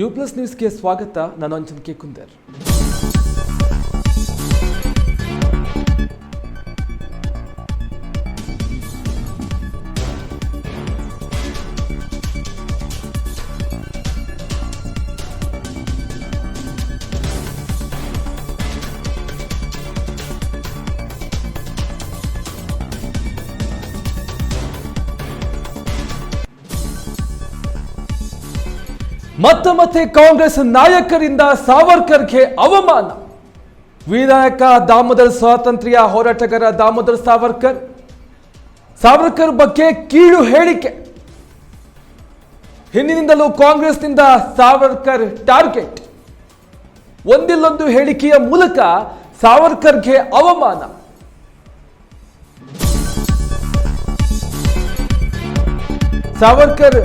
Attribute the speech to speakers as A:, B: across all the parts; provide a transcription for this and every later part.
A: You plus ನ್ಯೂಸ್ಗೆ ಸ್ವಾಗತ. ನಾನು ಅಂಜನ್ ಕೆ ಕುಂದರ್. ಮತ್ತೆ ಮತ್ತೆ ಕಾಂಗ್ರೆಸ್ ನಾಯಕರಿಂದ ಸಾವರ್ಕರ್ಗೆ ಅವಮಾನ. ವಿನಾಯಕ ದಾಮೋದರ್ ಸ್ವಾತಂತ್ರ್ಯ ಹೋರಾಟಗಾರ ದಾಮೋದರ್ ಸಾವರ್ಕರ್. ಸಾವರ್ಕರ್ ಬಗ್ಗೆ ಕೀಳು ಹೇಳಿಕೆ. ಹಿಂದಿನಿಂದಲೂ ಕಾಂಗ್ರೆಸ್ನಿಂದ ಸಾವರ್ಕರ್ ಟಾರ್ಗೆಟ್. ಒಂದಿಲ್ಲೊಂದು ಹೇಳಿಕೆಯ ಮೂಲಕ ಸಾವರ್ಕರ್ಗೆ ಅವಮಾನ. ಸಾವರ್ಕರ್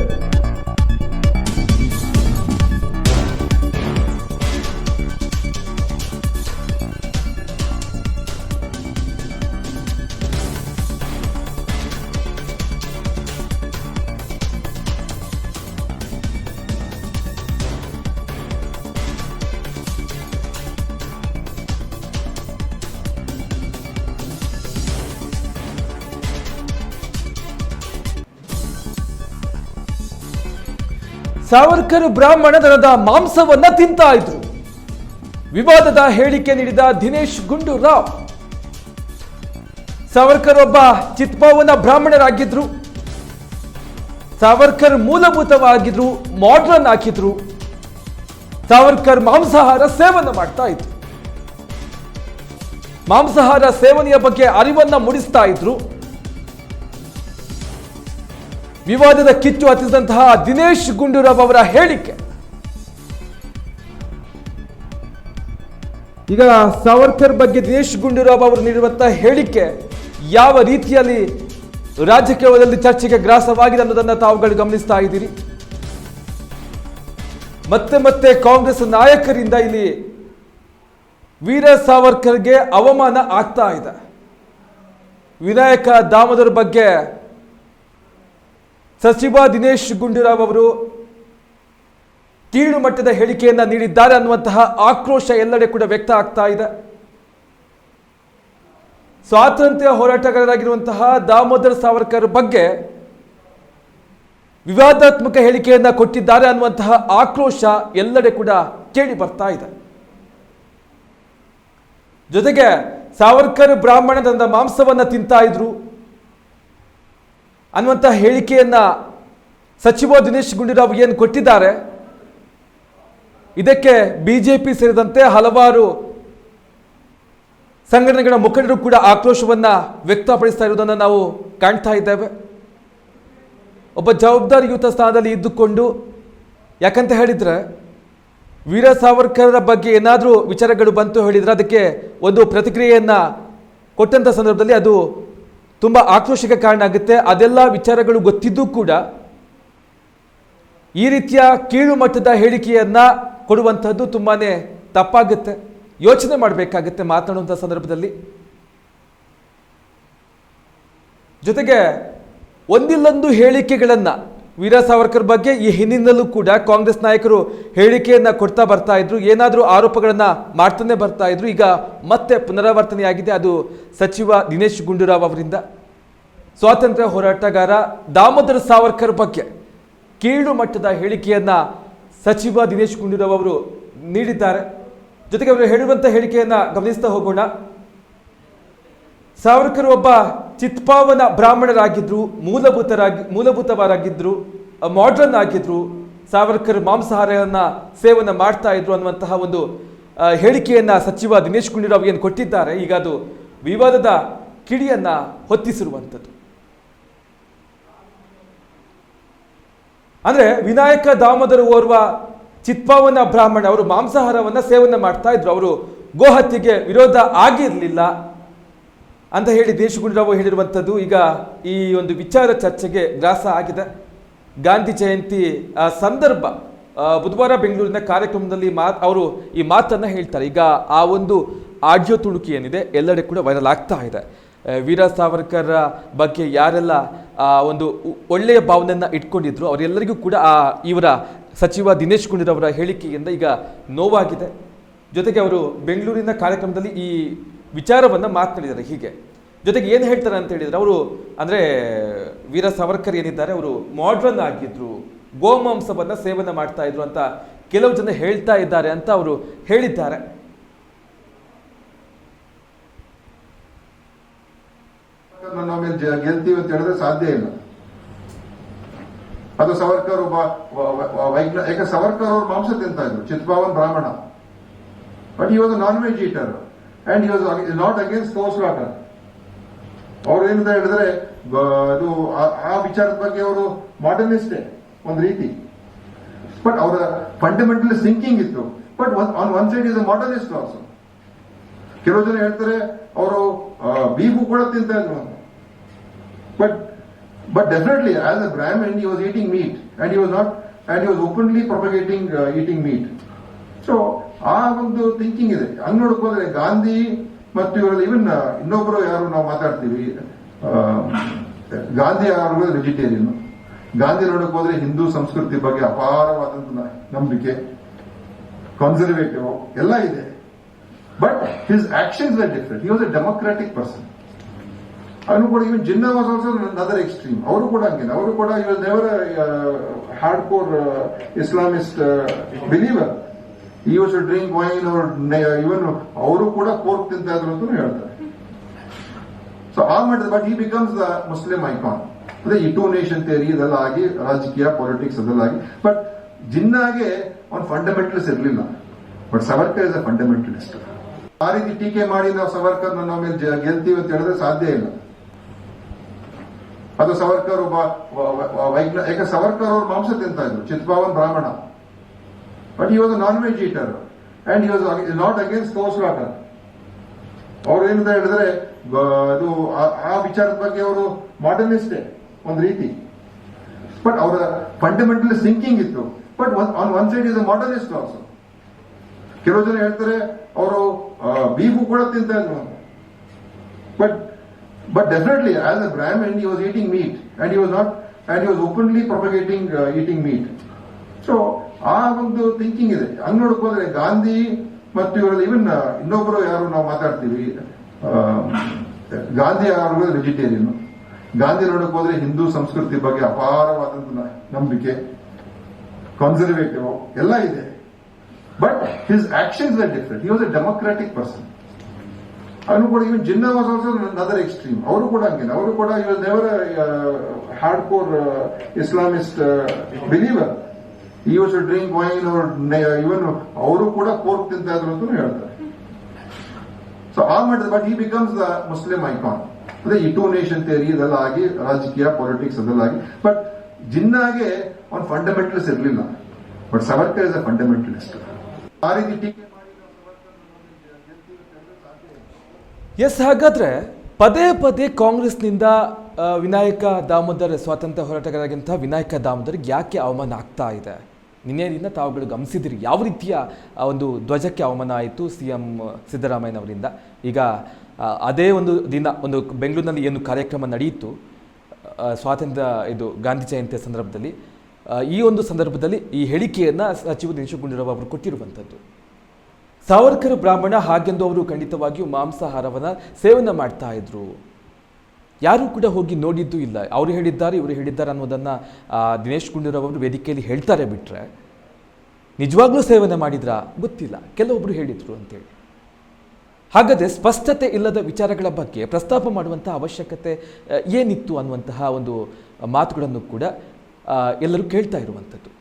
A: ಸಾವರ್ಕರ್ ಬ್ರಾಹ್ಮಣ ದನದ ಮಾಂಸವನ್ನ ತಿಂತಾ ಇದ್ರು. ವಿವಾದದ ಹೇಳಿಕೆ ನೀಡಿದ ದಿನೇಶ್ ಗುಂಡೂರಾವ್. ಸಾವರ್ಕರ್ ಒಬ್ಬ ಚಿತ್ಪಾವನ ಬ್ರಾಹ್ಮಣರಾಗಿದ್ರು. ಸಾವರ್ಕರ್ ಮೂಲಭೂತವಾಗಿದ್ರು ಮಾಡ್ರನ್ ಹಾಕಿದ್ರು ಸಾವರ್ಕರ್ ಮಾಂಸಾಹಾರ ಸೇವನೆ ಮಾಡ್ತಾ ಇದ್ರು. ಮಾಂಸಾಹಾರ ಸೇವನೆಯ ಬಗ್ಗೆ ಅರಿವನ್ನ ಮೂಡಿಸ್ತಾ ಇದ್ರು. ವಿವಾದದ ಕಿಚ್ಚು ಹತ್ತಿಸಿದಂತಹ ದಿನೇಶ್ ಗುಂಡೂರಾವ್ ಅವರ ಹೇಳಿಕೆ. ಈಗ ಸಾವರ್ಕರ್ ಬಗ್ಗೆ ದಿನೇಶ್ ಗುಂಡೂರಾವ್ ಅವರು ನೀಡಿರುವಂತಹ ಹೇಳಿಕೆ ಯಾವ ರೀತಿಯಲ್ಲಿ ರಾಜಕೀಯದಲ್ಲಿ ಚರ್ಚೆಗೆ ಗ್ರಾಸವಾಗಿದೆ ಅನ್ನೋದನ್ನು ತಾವುಗಳು ಗಮನಿಸ್ತಾ ಇದ್ದೀರಿ. ಮತ್ತೆ ಮತ್ತೆ ಕಾಂಗ್ರೆಸ್ ನಾಯಕರಿಂದ ಇಲ್ಲಿ ವೀರ ಸಾವರ್ಕರ್ಗೆ ಅವಮಾನ ಆಗ್ತಾ ಇದೆ. ವಿನಾಯಕ ದಾಮೋದರ್ ಬಗ್ಗೆ ಸಚಿವ ದಿನೇಶ್ ಗುಂಡೂರಾವ್ ಅವರು ಕೀಳು ಮಟ್ಟದ ಹೇಳಿಕೆಯನ್ನು ನೀಡಿದ್ದಾರೆ ಅನ್ನುವಂತಹ ಆಕ್ರೋಶ ಎಲ್ಲೆಡೆ ಕೂಡ ವ್ಯಕ್ತ ಆಗ್ತಾ ಇದೆ. ಸ್ವಾತಂತ್ರ್ಯ ಹೋರಾಟಗಾರರಾಗಿರುವಂತಹ ದಾಮೋದರ್ ಸಾವರ್ಕರ್ ಬಗ್ಗೆ ವಿವಾದಾತ್ಮಕ ಹೇಳಿಕೆಯನ್ನು ಕೊಟ್ಟಿದ್ದಾರೆ ಅನ್ನುವಂತಹ ಆಕ್ರೋಶ ಎಲ್ಲೆಡೆ ಕೂಡ ಕೇಳಿ ಬರ್ತಾ ಇದೆ. ಜೊತೆಗೆ ಸಾವರ್ಕರ್ ಬ್ರಾಹ್ಮಣ ತಂದ ಮಾಂಸವನ್ನು ತಿಂತಾ ಇದ್ರು. ಅನ್ನುವಂಥ ಹೇಳಿಕೆಯನ್ನು ಸಚಿವ ದಿನೇಶ್ ಗುಂಡೂರಾವ್ ಏನು ಕೊಟ್ಟಿದ್ದಾರೆ, ಇದಕ್ಕೆ ಬಿ ಜೆ ಪಿ ಸೇರಿದಂತೆ ಹಲವಾರು ಸಂಘಟನೆಗಳ ಮುಖಂಡರು ಕೂಡ ಆಕ್ರೋಶವನ್ನು ವ್ಯಕ್ತಪಡಿಸ್ತಾ ಇರುವುದನ್ನು ನಾವು ಕಾಣ್ತಾ ಇದ್ದೇವೆ. ಒಬ್ಬ ಜವಾಬ್ದಾರಿಯುತ ಸ್ಥಾನದಲ್ಲಿ ಇದ್ದುಕೊಂಡು ಯಾಕಂತ ಹೇಳಿದರೆ, ವೀರ ಸಾವರ್ಕರರ ಬಗ್ಗೆ ಏನಾದರೂ ವಿಚಾರಗಳು ಬಂತು ಹೇಳಿದರೆ ಅದಕ್ಕೆ ಒಂದು ಪ್ರತಿಕ್ರಿಯೆಯನ್ನು ಕೊಟ್ಟಂಥ ಸಂದರ್ಭದಲ್ಲಿ ಅದು ತುಂಬ ಆಕ್ರೋಶಕ್ಕೆ ಕಾರಣ ಆಗುತ್ತೆ. ಅದೆಲ್ಲ ವಿಚಾರಗಳು ಗೊತ್ತಿದ್ದೂ ಕೂಡ ಈ ರೀತಿಯ ಕೀಳು ಮಟ್ಟದ ಹೇಳಿಕೆಯನ್ನು ಕೊಡುವಂಥದ್ದು ತುಂಬಾ ತಪ್ಪಾಗುತ್ತೆ. ಯೋಚನೆ ಮಾಡಬೇಕಾಗುತ್ತೆ ಮಾತನಾಡುವಂಥ ಸಂದರ್ಭದಲ್ಲಿ. ಜೊತೆಗೆ ಒಂದಿಲ್ಲೊಂದು ಹೇಳಿಕೆಗಳನ್ನ ವೀರ ಸಾವರ್ಕರ್ ಬಗ್ಗೆ ಈ ಹಿಂದಿನಲ್ಲೂ ಕೂಡ ಕಾಂಗ್ರೆಸ್ ನಾಯಕರು ಹೇಳಿಕೆಯನ್ನ ಕೊಡ್ತಾ ಬರ್ತಾ ಇದ್ರು. ಏನಾದರೂ ಆರೋಪಗಳನ್ನ ಮಾಡ್ತಾನೆ ಬರ್ತಾ ಇದ್ರು. ಈಗ ಮತ್ತೆ ಪುನರಾವರ್ತನೆಯಾಗಿದೆ. ಅದು ಸಚಿವ ದಿನೇಶ್ ಗುಂಡೂರಾವ್ ಅವರಿಂದ. ಸ್ವಾತಂತ್ರ್ಯ ಹೋರಾಟಗಾರ ದಾಮೋದರ ಸಾವರ್ಕರ್ ಬಗ್ಗೆ ಕೀಳು ಮಟ್ಟದ ಹೇಳಿಕೆಯನ್ನ ಸಚಿವ ದಿನೇಶ್ ಗುಂಡೂರಾವ್ ಅವರು ನೀಡಿದ್ದಾರೆ. ಜೊತೆಗೆ ಅವರು ಹೇಳುವಂತ ಹೇಳಿಕೆಯನ್ನ ಗಮನಿಸ್ತಾ ಹೋಗೋಣ. ಸಾವರ್ಕರ್ ಒಬ್ಬ ಚಿತ್ಪಾವನ ಬ್ರಾಹ್ಮಣರಾಗಿದ್ದರು ಮೂಲಭೂತರಾಗಿ ಮೂಲಭೂತವಾರಾಗಿದ್ದರು ಮಾಡ್ರನ್ ಆಗಿದ್ದರು ಸಾವರ್ಕರ್ ಮಾಂಸಾಹಾರವನ್ನು ಸೇವನೆ ಮಾಡ್ತಾ ಇದ್ರು ಅನ್ನುವಂತಹ ಒಂದು ಹೇಳಿಕೆಯನ್ನು ಸಚಿವ ದಿನೇಶ್ ಗುಂಡೂರಾವ್ ಏನು ಕೊಟ್ಟಿದ್ದಾರೆ, ಈಗ ಅದು ವಿವಾದದ ಕಿಡಿಯನ್ನು ಹೊತ್ತಿಸಿರುವಂಥದ್ದು. ಅಂದರೆ ವಿನಾಯಕ ದಾಮೋದರ ಓರ್ವ ಚಿತ್ಪಾವನ ಬ್ರಾಹ್ಮಣ, ಅವರು ಮಾಂಸಾಹಾರವನ್ನು ಸೇವನೆ ಮಾಡ್ತಾ ಇದ್ರು, ಅವರು ಗೋಹತ್ಯೆಗೆ ವಿರೋಧ ಆಗಿರಲಿಲ್ಲ. ಅಂತ ಹೇಳಿ ದೇಶಗುಂಡರಾವ್ ಹೇಳಿರುವಂಥದ್ದು ಈಗ ಈ ಒಂದು ವಿಚಾರ ಚರ್ಚೆಗೆ ಗ್ರಾಸ ಆಗಿದೆ. ಗಾಂಧಿ ಜಯಂತಿ ಸಂದರ್ಭ ಬುಧವಾರ ಬೆಂಗಳೂರಿನ ಕಾರ್ಯಕ್ರಮದಲ್ಲಿ ಮಾತು, ಅವರು ಈ ಮಾತನ್ನು ಹೇಳ್ತಾರೆ. ಈಗ ಆ ಒಂದು ಆಡಿಯೋ ತುಣುಕಿ ಏನಿದೆ, ಎಲ್ಲೆಡೆ ಕೂಡ ವೈರಲ್ ಆಗ್ತಾ ಇದೆ. ವೀರ ಸಾವರ್ಕರ್ ಬಗ್ಗೆ ಯಾರೆಲ್ಲ ಒಂದು ಒಳ್ಳೆಯ ಭಾವನೆಯನ್ನು ಇಟ್ಕೊಂಡಿದ್ರು, ಅವರೆಲ್ಲರಿಗೂ ಕೂಡ ಆ, ಇವರ ಸಚಿವ ದಿನೇಶ್ ಗುಂಡೂರವರ ಹೇಳಿಕೆಯಿಂದ ಈಗ ನೋವಾಗಿದೆ. ಜೊತೆಗೆ ಅವರು ಬೆಂಗಳೂರಿನ ಕಾರ್ಯಕ್ರಮದಲ್ಲಿ ಈ ವಿಚಾರವನ್ನು ಮಾತನಾಡಿದ್ದಾರೆ ಹೀಗೆ. ಜೊತೆಗೆ ಏನು ಹೇಳ್ತಾರೆ ಅಂತ ಹೇಳಿದರೆ ಅವರು, ಅಂದರೆ ವೀರ ಸಾವರ್ಕರ್ ಏನಿದ್ದಾರೆ, ಅವರು ಮಾಡ್ರನ್ ಆಗಿದ್ದರು ಗೋಮಾಂಸವನ್ನು ಸೇವನೆ ಮಾಡ್ತಾ ಇದ್ರು ಅಂತ ಕೆಲವು ಜನ ಹೇಳ್ತಾ ಇದ್ದಾರೆ ಅಂತ ಅವರು ಹೇಳಿದ್ದಾರೆ.
B: ಗೆಲ್ತೀವಿ ಅಂತ ಹೇಳಿದ್ರೆ ಸಾಧ್ಯ ಇಲ್ಲ. ಅದು ಸವರ್ಕರ್ ಒಬ್ಬ ಯಾಕೆ ಸವರ್ಕರ್ ಅವರು ಮಾಂಸ ತಿಂತ ಇದ್ರು ಚಿತ್ಪಾವನ್ ಬ್ರಾಹ್ಮಣ. But was non veg eater and was not against so slaughter ಅವ್ರು ಏನಂತ ಹೇಳಿದ್ರೆ ಅದು ಆ- ವಿಚಾರದ ಬಗ್ಗೆ ಅವರು ಮಾಡರ್ನಿಸ್ಟೇ ಒಂದು ರೀತಿ. ಬಟ್ ಅವರ ಫಂಡಮೆಂಟಲ್ ಥಿಂಕಿಂಗ್ ಇತ್ತು. But on one side is modernist also ಕೆಲವು ಜನ ಹೇಳ್ತಾರೆ, ಅವರು ಬೀಫು ಕೂಡ ತಿಂತ but but definitely as a Brahmin he was eating meat and he was not and he was openly propagating eating meat so ಆ ಒಂದು thinking ಇದೆ. ಹಂಗ್ ನೋಡಕ್ ಗಾಂಧಿ ಮತ್ತು ಇವರಲ್ಲಿ ಇವನ್ ಇನ್ನೊಬ್ರು ಯಾರು ನಾವು ಮಾತಾಡ್ತೀವಿ ಗಾಂಧಿ ಅವರು ವೆಜಿಟೇರಿಯನ್ ಗಾಂಧಿ ನೋಡಕ್ ಹೋದ್ರೆ ಹಿಂದೂ ಸಂಸ್ಕೃತಿ ಬಗ್ಗೆ ಅಪಾರವಾದಂತ ನಂಬಿಕೆ ಕನ್ಸರ್ವೇಟಿವ್ ಎಲ್ಲ ಇದೆ. But his actions are different he was a democratic person ಅವನು ಕೂಡ even Jinnah was other extreme ಅವರು ಕೂಡ ಹಂಗೇನೆ ಅವರು ಕೂಡ ಇವಾಗ never hardcore Islamist believer was drink wine even ಅವರು ಕೂಡ ಕೋರ್ಕ್ ತಿಂತಾ ಇದ್ರು ಅಂತ ಹೇಳ್ತಾರೆ. ಸೊ ಆ ಮಾಡಿದ ಬಟ್ ಈ ಬಿಕಮ್ಸ್ ದ ಮುಸ್ಲಿಂ ಐಕಾನ್ ಅಂದ್ರೆ ಈ ಟೂ ನೇಷನ್ ಥಿಯರಿ ಇದೆಲ್ಲ ಆಗಿ ರಾಜಕೀಯ ಪಾಲಿಟಿಕ್ಸ್ ಅದೆಲ್ಲ ಆಗಿ ಬಟ್ ಜಿನ್ನಾಗೆ ಒಂದು ಫಂಡಮೆಂಟಲ್ಸ್ ಇರಲಿಲ್ಲ. But Savarkar is a fundamentalist ಆ ರೀತಿ ಟೀಕೆ ಮಾಡಿ ನಾವು ಸವರ್ಕರ್ ನಾವು ಮೇಲೆ ಗೆಲ್ತೀವಿ ಅಂತ ಹೇಳಿದ್ರೆ ಸಾಧ್ಯ ಇಲ್ಲ. ಅದು ಸವರ್ಕರ್ ಒಬ್ಬ ವ- ವ- ವೈಜ್ಞಾ ಯಾಕೆ ಸವರ್ಕರ್ ಅವರು ಮಾಂಸ ತಿಂತಾ ಇದ್ರು ಚಿತ್ಪಾವನ್ ಬ್ರಾಹ್ಮಣ. But he was non veg eater and was not against cow slaughter ಅವ್ರು ಏನಂತ ಹೇಳಿದ್ರೆ ಅದು ಆ- ವಿಚಾರದ ಬಗ್ಗೆ ಅವರು ಮಾಡರ್ನಿಸ್ಟ್ ಒಂದು ರೀತಿ. ಬಟ್ ಅವರ ಫಂಡಮೆಂಟಲ್ ಥಿಂಕಿಂಗ್ ಇತ್ತು. But on one side is modernist also ಕೆಲವು ಜನ ಹೇಳ್ತಾರೆ, ಅವರು ಬೀಫು ಕೂಡ ತಿಂತ but but definitely as a Brahmin he was eating meat and he was not and he was openly propagating eating meat so ಆ ಒಂದು thinking ಇದೆ. ಹಂಗ್ ನೋಡಕ್ ಹೋದ್ರೆ ಗಾಂಧಿ ಮತ್ತು ಇವರಲ್ಲಿ ಇವನ್ ಇನ್ನೊಬ್ರು ಯಾರು ನಾವು ಮಾತಾಡ್ತೀವಿ ಗಾಂಧಿ ಅವರು ವೆಜಿಟೇರಿಯನ್ ಗಾಂಧಿ ನೋಡಕ್ ಹೋದ್ರೆ ಹಿಂದೂ ಸಂಸ್ಕೃತಿ ಬಗ್ಗೆ ಅಪಾರವಾದಂತ ನಂಬಿಕೆ ಕನ್ಸರ್ವೇಟಿವ್ ಎಲ್ಲ ಇದೆ. But his actions are different he was a democratic person ಅವನು ಕೂಡ even Jinnah was other extreme ಅವರು ಕೂಡ ಹಂಗೇನೆ ಅವರು ಕೂಡ ಇವರ್ never hardcore Islamist believer he should drink wine even ಅವರು ಕೂಡ ಕೋರ್ಕ್ ತಿಂತಾ ಇದ್ರು ಅಂತ ಹೇಳ್ತಾರೆ. ಸೊ ಆ ಮಾಡಿದ ಬಟ್ ಈ ಬಿಕಮ್ಸ್ ದ ಮುಸ್ಲಿಂ ಐಕಾನ್ ಅಂದ್ರೆ ಈ ಟೂ ನೇಷನ್ ಥಿಯರಿ ಇದೆಲ್ಲ ಆಗಿ ರಾಜಕೀಯ ಪಾಲಿಟಿಕ್ಸ್ ಅದೆಲ್ಲ ಆಗಿ ಬಟ್ ಜಿನ್ನಾಗೆ ಒಂದು ಫಂಡಮೆಂಟಲ್ಸ್ ಇರಲಿಲ್ಲ. But Savarkar is a fundamentalist ಆ ರೀತಿ ಟೀಕೆ.
A: ಎಸ್ ಹಾಗಾದ್ರೆ ಪದೇ ಪದೇ ಕಾಂಗ್ರೆಸ್ನಿಂದ ವಿನಾಯಕ ದಾಮೋದರ್ ಸ್ವಾತಂತ್ರ್ಯ ಹೋರಾಟಗಾರರಾಗಿಂಥ ವಿನಾಯಕ ದಾಮೋದರ್ ಯಾಕೆ ಅವಮಾನ ಆಗ್ತಾ ಇದೆ? ನಿನ್ನೆಯಿಂದ ತಾವುಗಳು ಗಮನಿಸಿದಿರಿ. ಯಾವ ರೀತಿಯ ಒಂದು ಧ್ವಜಕ್ಕೆ ಅವಮಾನ ಆಯಿತು ಸಿ ಎಂ ಸಿದ್ದರಾಮಯ್ಯನವರಿಂದ ಈಗ ಅದೇ ಒಂದು ದಿನ, ಒಂದು ಬೆಂಗಳೂರಿನಲ್ಲಿ ಏನು ಕಾರ್ಯಕ್ರಮ ನಡೆಯಿತು ಸ್ವಾತಂತ್ರ್ಯ, ಇದು ಗಾಂಧಿ ಜಯಂತಿಯ ಸಂದರ್ಭದಲ್ಲಿ ಈ ಒಂದು ಸಂದರ್ಭದಲ್ಲಿ ಈ ಹೇಳಿಕೆಯನ್ನು ಸಚಿವ ದಿನೇಶ್ ಗುಂಡೂರಾವ್ ಅವರು ಕೊಟ್ಟಿರುವಂಥದ್ದು. ಸಾವರ್ಕರ್ ಬ್ರಾಹ್ಮಣ ಹಾಗೆಂದು ಅವರು ಖಂಡಿತವಾಗಿಯೂ ಮಾಂಸಾಹಾರವನ್ನು ಸೇವನೆ ಮಾಡ್ತಾ ಇದ್ರು. ಯಾರೂ ಕೂಡ ಹೋಗಿ ನೋಡಿದ್ದು ಇಲ್ಲ. ಅವರು ಹೇಳಿದ್ದಾರೆ, ಇವರು ಹೇಳಿದ್ದಾರೆ ಅನ್ನೋದನ್ನು ದಿನೇಶ್ ಗುಂಡೂರಾವ್ ಅವರು ವೇದಿಕೆಯಲ್ಲಿ ಹೇಳ್ತಾರೆ ಬಿಟ್ಟರೆ ನಿಜವಾಗ್ಲೂ ಸೇವನೆ ಮಾಡಿದ್ರಾ? ಗೊತ್ತಿಲ್ಲ. ಕೆಲವೊಬ್ಬರು ಹೇಳಿದರು ಅಂತೇಳಿ. ಹಾಗಾದರೆ ಸ್ಪಷ್ಟತೆ ಇಲ್ಲದ ವಿಚಾರಗಳ ಬಗ್ಗೆ ಪ್ರಸ್ತಾಪ ಮಾಡುವಂಥ ಅವಶ್ಯಕತೆ, ಏನಿತ್ತು ಅನ್ನುವಂತಹ ಒಂದು ಮಾತುಗಳನ್ನು ಕೂಡ ಎಲ್ಲರೂ ಕೇಳ್ತಾ ಇರುವಂಥದ್ದು.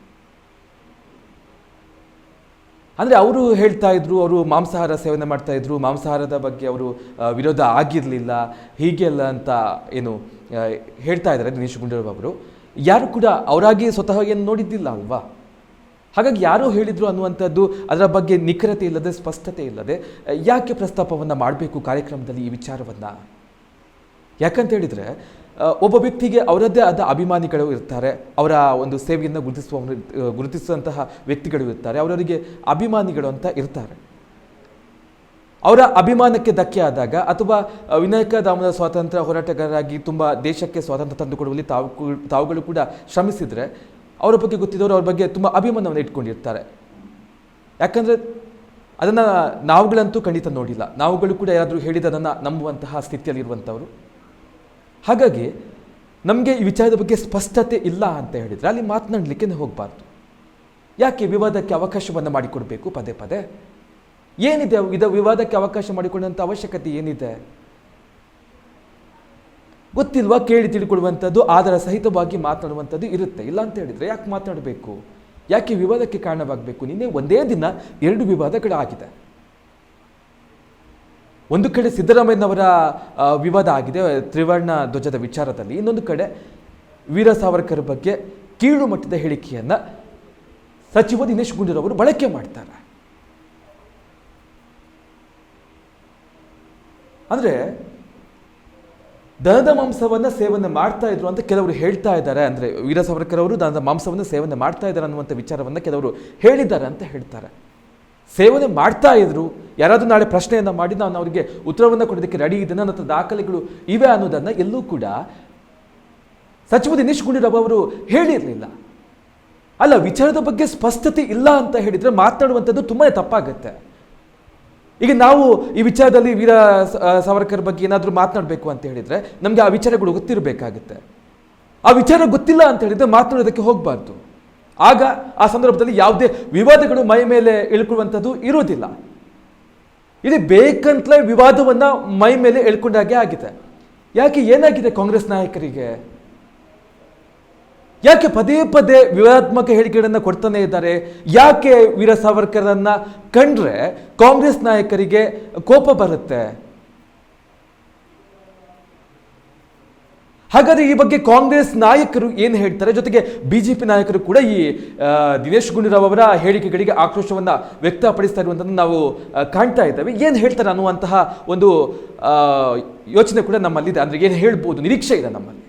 A: ಅಂದರೆ ಅವರು ಹೇಳ್ತಾ ಇದ್ರು, ಅವರು ಮಾಂಸಾಹಾರ ಸೇವನೆ ಮಾಡ್ತಾ ಇದ್ರು, ಮಾಂಸಾಹಾರದ ಬಗ್ಗೆ ಅವರು ವಿರೋಧ ಆಗಿರಲಿಲ್ಲ ಹೀಗೆ ಅಲ್ಲ ಅಂತ ಏನು ಹೇಳ್ತಾ ಇದ್ದಾರೆ ದಿನೇಶ್ ಗುಂಡೂರಾವ್ ಅವರು. ಯಾರು ಕೂಡ ಅವರಾಗಿ ಸ್ವತಃ ಏನು ನೋಡಿದ್ದಿಲ್ಲ ಅಲ್ವಾ? ಹಾಗಾಗಿ ಯಾರು ಹೇಳಿದ್ರು ಅನ್ನುವಂಥದ್ದು ಅದರ ಬಗ್ಗೆ ನಿಖರತೆ ಇಲ್ಲದೆ, ಸ್ಪಷ್ಟತೆ ಇಲ್ಲದೆ ಯಾಕೆ ಪ್ರಸ್ತಾಪವನ್ನು ಮಾಡಬೇಕು ಕಾರ್ಯಕ್ರಮದಲ್ಲಿ ಈ ವಿಚಾರವನ್ನು? ಯಾಕಂತ ಹೇಳಿದರೆ ಒಬ್ಬ ವ್ಯಕ್ತಿಗೆ ಅವರದ್ದೇ ಆದ ಅಭಿಮಾನಿಗಳು ಇರ್ತಾರೆ. ಅವರ ಒಂದು ಸೇವೆಯನ್ನು ಗುರುತಿಸುವ ಗುರುತಿಸುವಂತಹ ವ್ಯಕ್ತಿಗಳು ಇರ್ತಾರೆ. ಅವರವರಿಗೆ ಅಭಿಮಾನಿಗಳು ಅಂತ ಇರ್ತಾರೆ. ಅವರ ಅಭಿಮಾನಕ್ಕೆ ಧಕ್ಕೆ ಆದಾಗ ಅಥವಾ ವಿನಾಯಕ ದಾಮದ ಸ್ವಾತಂತ್ರ್ಯ ಹೋರಾಟಗಾರರಾಗಿ ತುಂಬ ದೇಶಕ್ಕೆ ಸ್ವಾತಂತ್ರ್ಯ ತಂದುಕೊಡುವಲ್ಲಿ ತಾವು ತಾವುಗಳು ಕೂಡ ಶ್ರಮಿಸಿದರೆ ಅವರ ಬಗ್ಗೆ ಗೊತ್ತಿದ್ದವರು ಅವ್ರ ಬಗ್ಗೆ ತುಂಬ ಅಭಿಮಾನವನ್ನು ಇಟ್ಕೊಂಡಿರ್ತಾರೆ. ಯಾಕಂದರೆ ಅದನ್ನು ನಾವುಗಳಂತೂ ಖಂಡಿತ ನೋಡಿಲ್ಲ. ನಾವುಗಳು ಕೂಡ ಯಾರಾದರೂ ಹೇಳಿದ ಅದನ್ನು ನಂಬುವಂತಹ ಸ್ಥಿತಿಯಲ್ಲಿರುವಂಥವ್ರು. ಹಾಗಾಗಿ ನಮಗೆ ಈ ವಿಚಾರದ ಬಗ್ಗೆ ಸ್ಪಷ್ಟತೆ ಇಲ್ಲ ಅಂತ ಹೇಳಿದರೆ ಅಲ್ಲಿ ಮಾತನಾಡಲಿಕ್ಕೆ ಹೋಗಬಾರ್ದು. ಯಾಕೆ ವಿವಾದಕ್ಕೆ ಅವಕಾಶವನ್ನು ಮಾಡಿಕೊಡಬೇಕು ಪದೇ ಪದೇ? ಏನಿದೆ ಇದು ವಿವಾದಕ್ಕೆ ಅವಕಾಶ ಮಾಡಿಕೊಂಡಂಥ ಅವಶ್ಯಕತೆ ಏನಿದೆ? ಗೊತ್ತಿಲ್ವಾ ಕೇಳಿ ತಿಳ್ಕೊಳ್ಳುವಂಥದ್ದು, ಆಧಾರ ಸಹಿತವಾಗಿ ಮಾತನಾಡುವಂಥದ್ದು ಇರುತ್ತೆ. ಇಲ್ಲ ಅಂತ ಹೇಳಿದರೆ ಯಾಕೆ ಮಾತನಾಡಬೇಕು? ಯಾಕೆ ವಿವಾದಕ್ಕೆ ಕಾರಣವಾಗಬೇಕು? ನಿನ್ನೆ ಒಂದೇ ದಿನ ಎರಡು ವಿವಾದಗಳಾಗಿದೆ. ಒಂದು ಕಡೆ ಸಿದ್ದರಾಮಯ್ಯನವರ ವಿವಾದ ಆಗಿದೆ, ತ್ರಿವರ್ಣ ಧ್ವಜದ ವಿಚಾರದಲ್ಲಿ. ಇನ್ನೊಂದು ಕಡೆ ವೀರ ಸಾವರ್ಕರ್ ಬಗ್ಗೆ ಕೀಳು ಮಟ್ಟದ ಹೇಳಿಕೆಯನ್ನು ಸಚಿವ ದಿನೇಶ್ ಗುಂಡೂರವರು ಬಳಕೆ ಮಾಡ್ತಾರೆ. ಅಂದರೆ ದನದ ಮಾಂಸವನ್ನು ಸೇವನೆ ಮಾಡ್ತಾ ಇದ್ರು ಅಂತ ಕೆಲವರು ಹೇಳ್ತಾ ಇದ್ದಾರೆ. ಅಂದರೆ ವೀರ ಸಾವರ್ಕರ್ ಅವರು ದನದ ಮಾಂಸವನ್ನು ಸೇವನೆ ಮಾಡ್ತಾ ಇದ್ದಾರೆ ಅನ್ನುವಂಥ ವಿಚಾರವನ್ನು ಕೆಲವರು ಹೇಳಿದ್ದಾರೆ ಅಂತ ಹೇಳ್ತಾರೆ. ಸೇವನೆ ಮಾಡ್ತಾ ಇದ್ರು, ಯಾರಾದರೂ ನಾಳೆ ಪ್ರಶ್ನೆಯನ್ನು ಮಾಡಿ ನಾನು ಅವರಿಗೆ ಉತ್ತರವನ್ನು ಕೊಡೋದಕ್ಕೆ ರೆಡಿ ಇದ್ದೇನೆ ನನ್ನ ಹತ್ರ ದಾಖಲೆಗಳು ಇವೆ ಅನ್ನೋದನ್ನು ಎಲ್ಲೂ ಕೂಡ ಸಚಿವ ದಿನೇಶ್ ಗುಂಡೂರಾವ್ ಅವರು ಹೇಳಿರಲಿಲ್ಲ. ಅಲ್ಲ, ವಿಚಾರದ ಬಗ್ಗೆ ಸ್ಪಷ್ಟತೆ ಇಲ್ಲ ಅಂತ ಹೇಳಿದರೆ ಮಾತನಾಡುವಂಥದ್ದು ತುಂಬಾ ತಪ್ಪಾಗುತ್ತೆ. ಈಗ ನಾವು ಈ ವಿಚಾರದಲ್ಲಿ ವೀರ ಸಾವರ್ಕರ್ ಬಗ್ಗೆ ಏನಾದರೂ ಮಾತನಾಡಬೇಕು ಅಂತ ಹೇಳಿದರೆ ನಮಗೆ ಆ ವಿಚಾರಗಳು ಗೊತ್ತಿರಬೇಕಾಗುತ್ತೆ. ಆ ವಿಚಾರ ಗೊತ್ತಿಲ್ಲ ಅಂತ ಹೇಳಿದರೆ ಮಾತನಾಡೋದಕ್ಕೆ ಹೋಗಬಾರ್ದು. ಆಗ ಆ ಸಂದರ್ಭದಲ್ಲಿ ಯಾವುದೇ ವಿವಾದಗಳು ಮೈ ಮೇಲೆ ಇಳ್ಕೊಳ್ಳುವಂಥದ್ದು ಇರೋದಿಲ್ಲ ಇಲ್ಲಿ ಬೇಕಂತಲೇ ವಿವಾದವನ್ನು ಮೈ ಮೇಲೆ ಎಳ್ಕೊಂಡಾಗೆ ಆಗಿದೆ. ಯಾಕೆ ಏನಾಗಿದೆ ಕಾಂಗ್ರೆಸ್ ನಾಯಕರಿಗೆ? ಯಾಕೆ ಪದೇ ಪದೇ ವಿವಾದಾತ್ಮಕ ಹೇಳಿಕೆಗಳನ್ನು ಕೊಡ್ತಾನೆ ಇದ್ದಾರೆ? ಯಾಕೆ ವೀರ ಸಾವರ್ಕರನ್ನ ಕಂಡ್ರೆ ಕಾಂಗ್ರೆಸ್ ನಾಯಕರಿಗೆ ಕೋಪ ಬರುತ್ತೆ? ಹಾಗಾದ್ರೆ ಈ ಬಗ್ಗೆ ಕಾಂಗ್ರೆಸ್ ನಾಯಕರು ಏನು ಹೇಳ್ತಾರೆ? ಜೊತೆಗೆ ಬಿಜೆಪಿ ನಾಯಕರು ಕೂಡ ಈ ದಿನೇಶ್ ಗುಂಡೂರಾವ್ ಅವರ ಹೇಳಿಕೆಗಳಿಗೆ ಆಕ್ರೋಶವನ್ನ ವ್ಯಕ್ತಪಡಿಸ್ತಾ ಇರುವಂಥದ್ದು ನಾವು ಕಾಣ್ತಾ ಇದ್ದೇವೆ. ಏನು ಹೇಳ್ತಾರೆ ಅನ್ನುವಂತಹ ಒಂದು ಯೋಚನೆ ಕೂಡ ನಮ್ಮಲ್ಲಿದೆ. ಅಂದ್ರೆ ಏನು ಹೇಳ್ಬೋದು? ನಿರೀಕ್ಷೆ ಇದೆ ನಮ್ಮಲ್ಲಿ.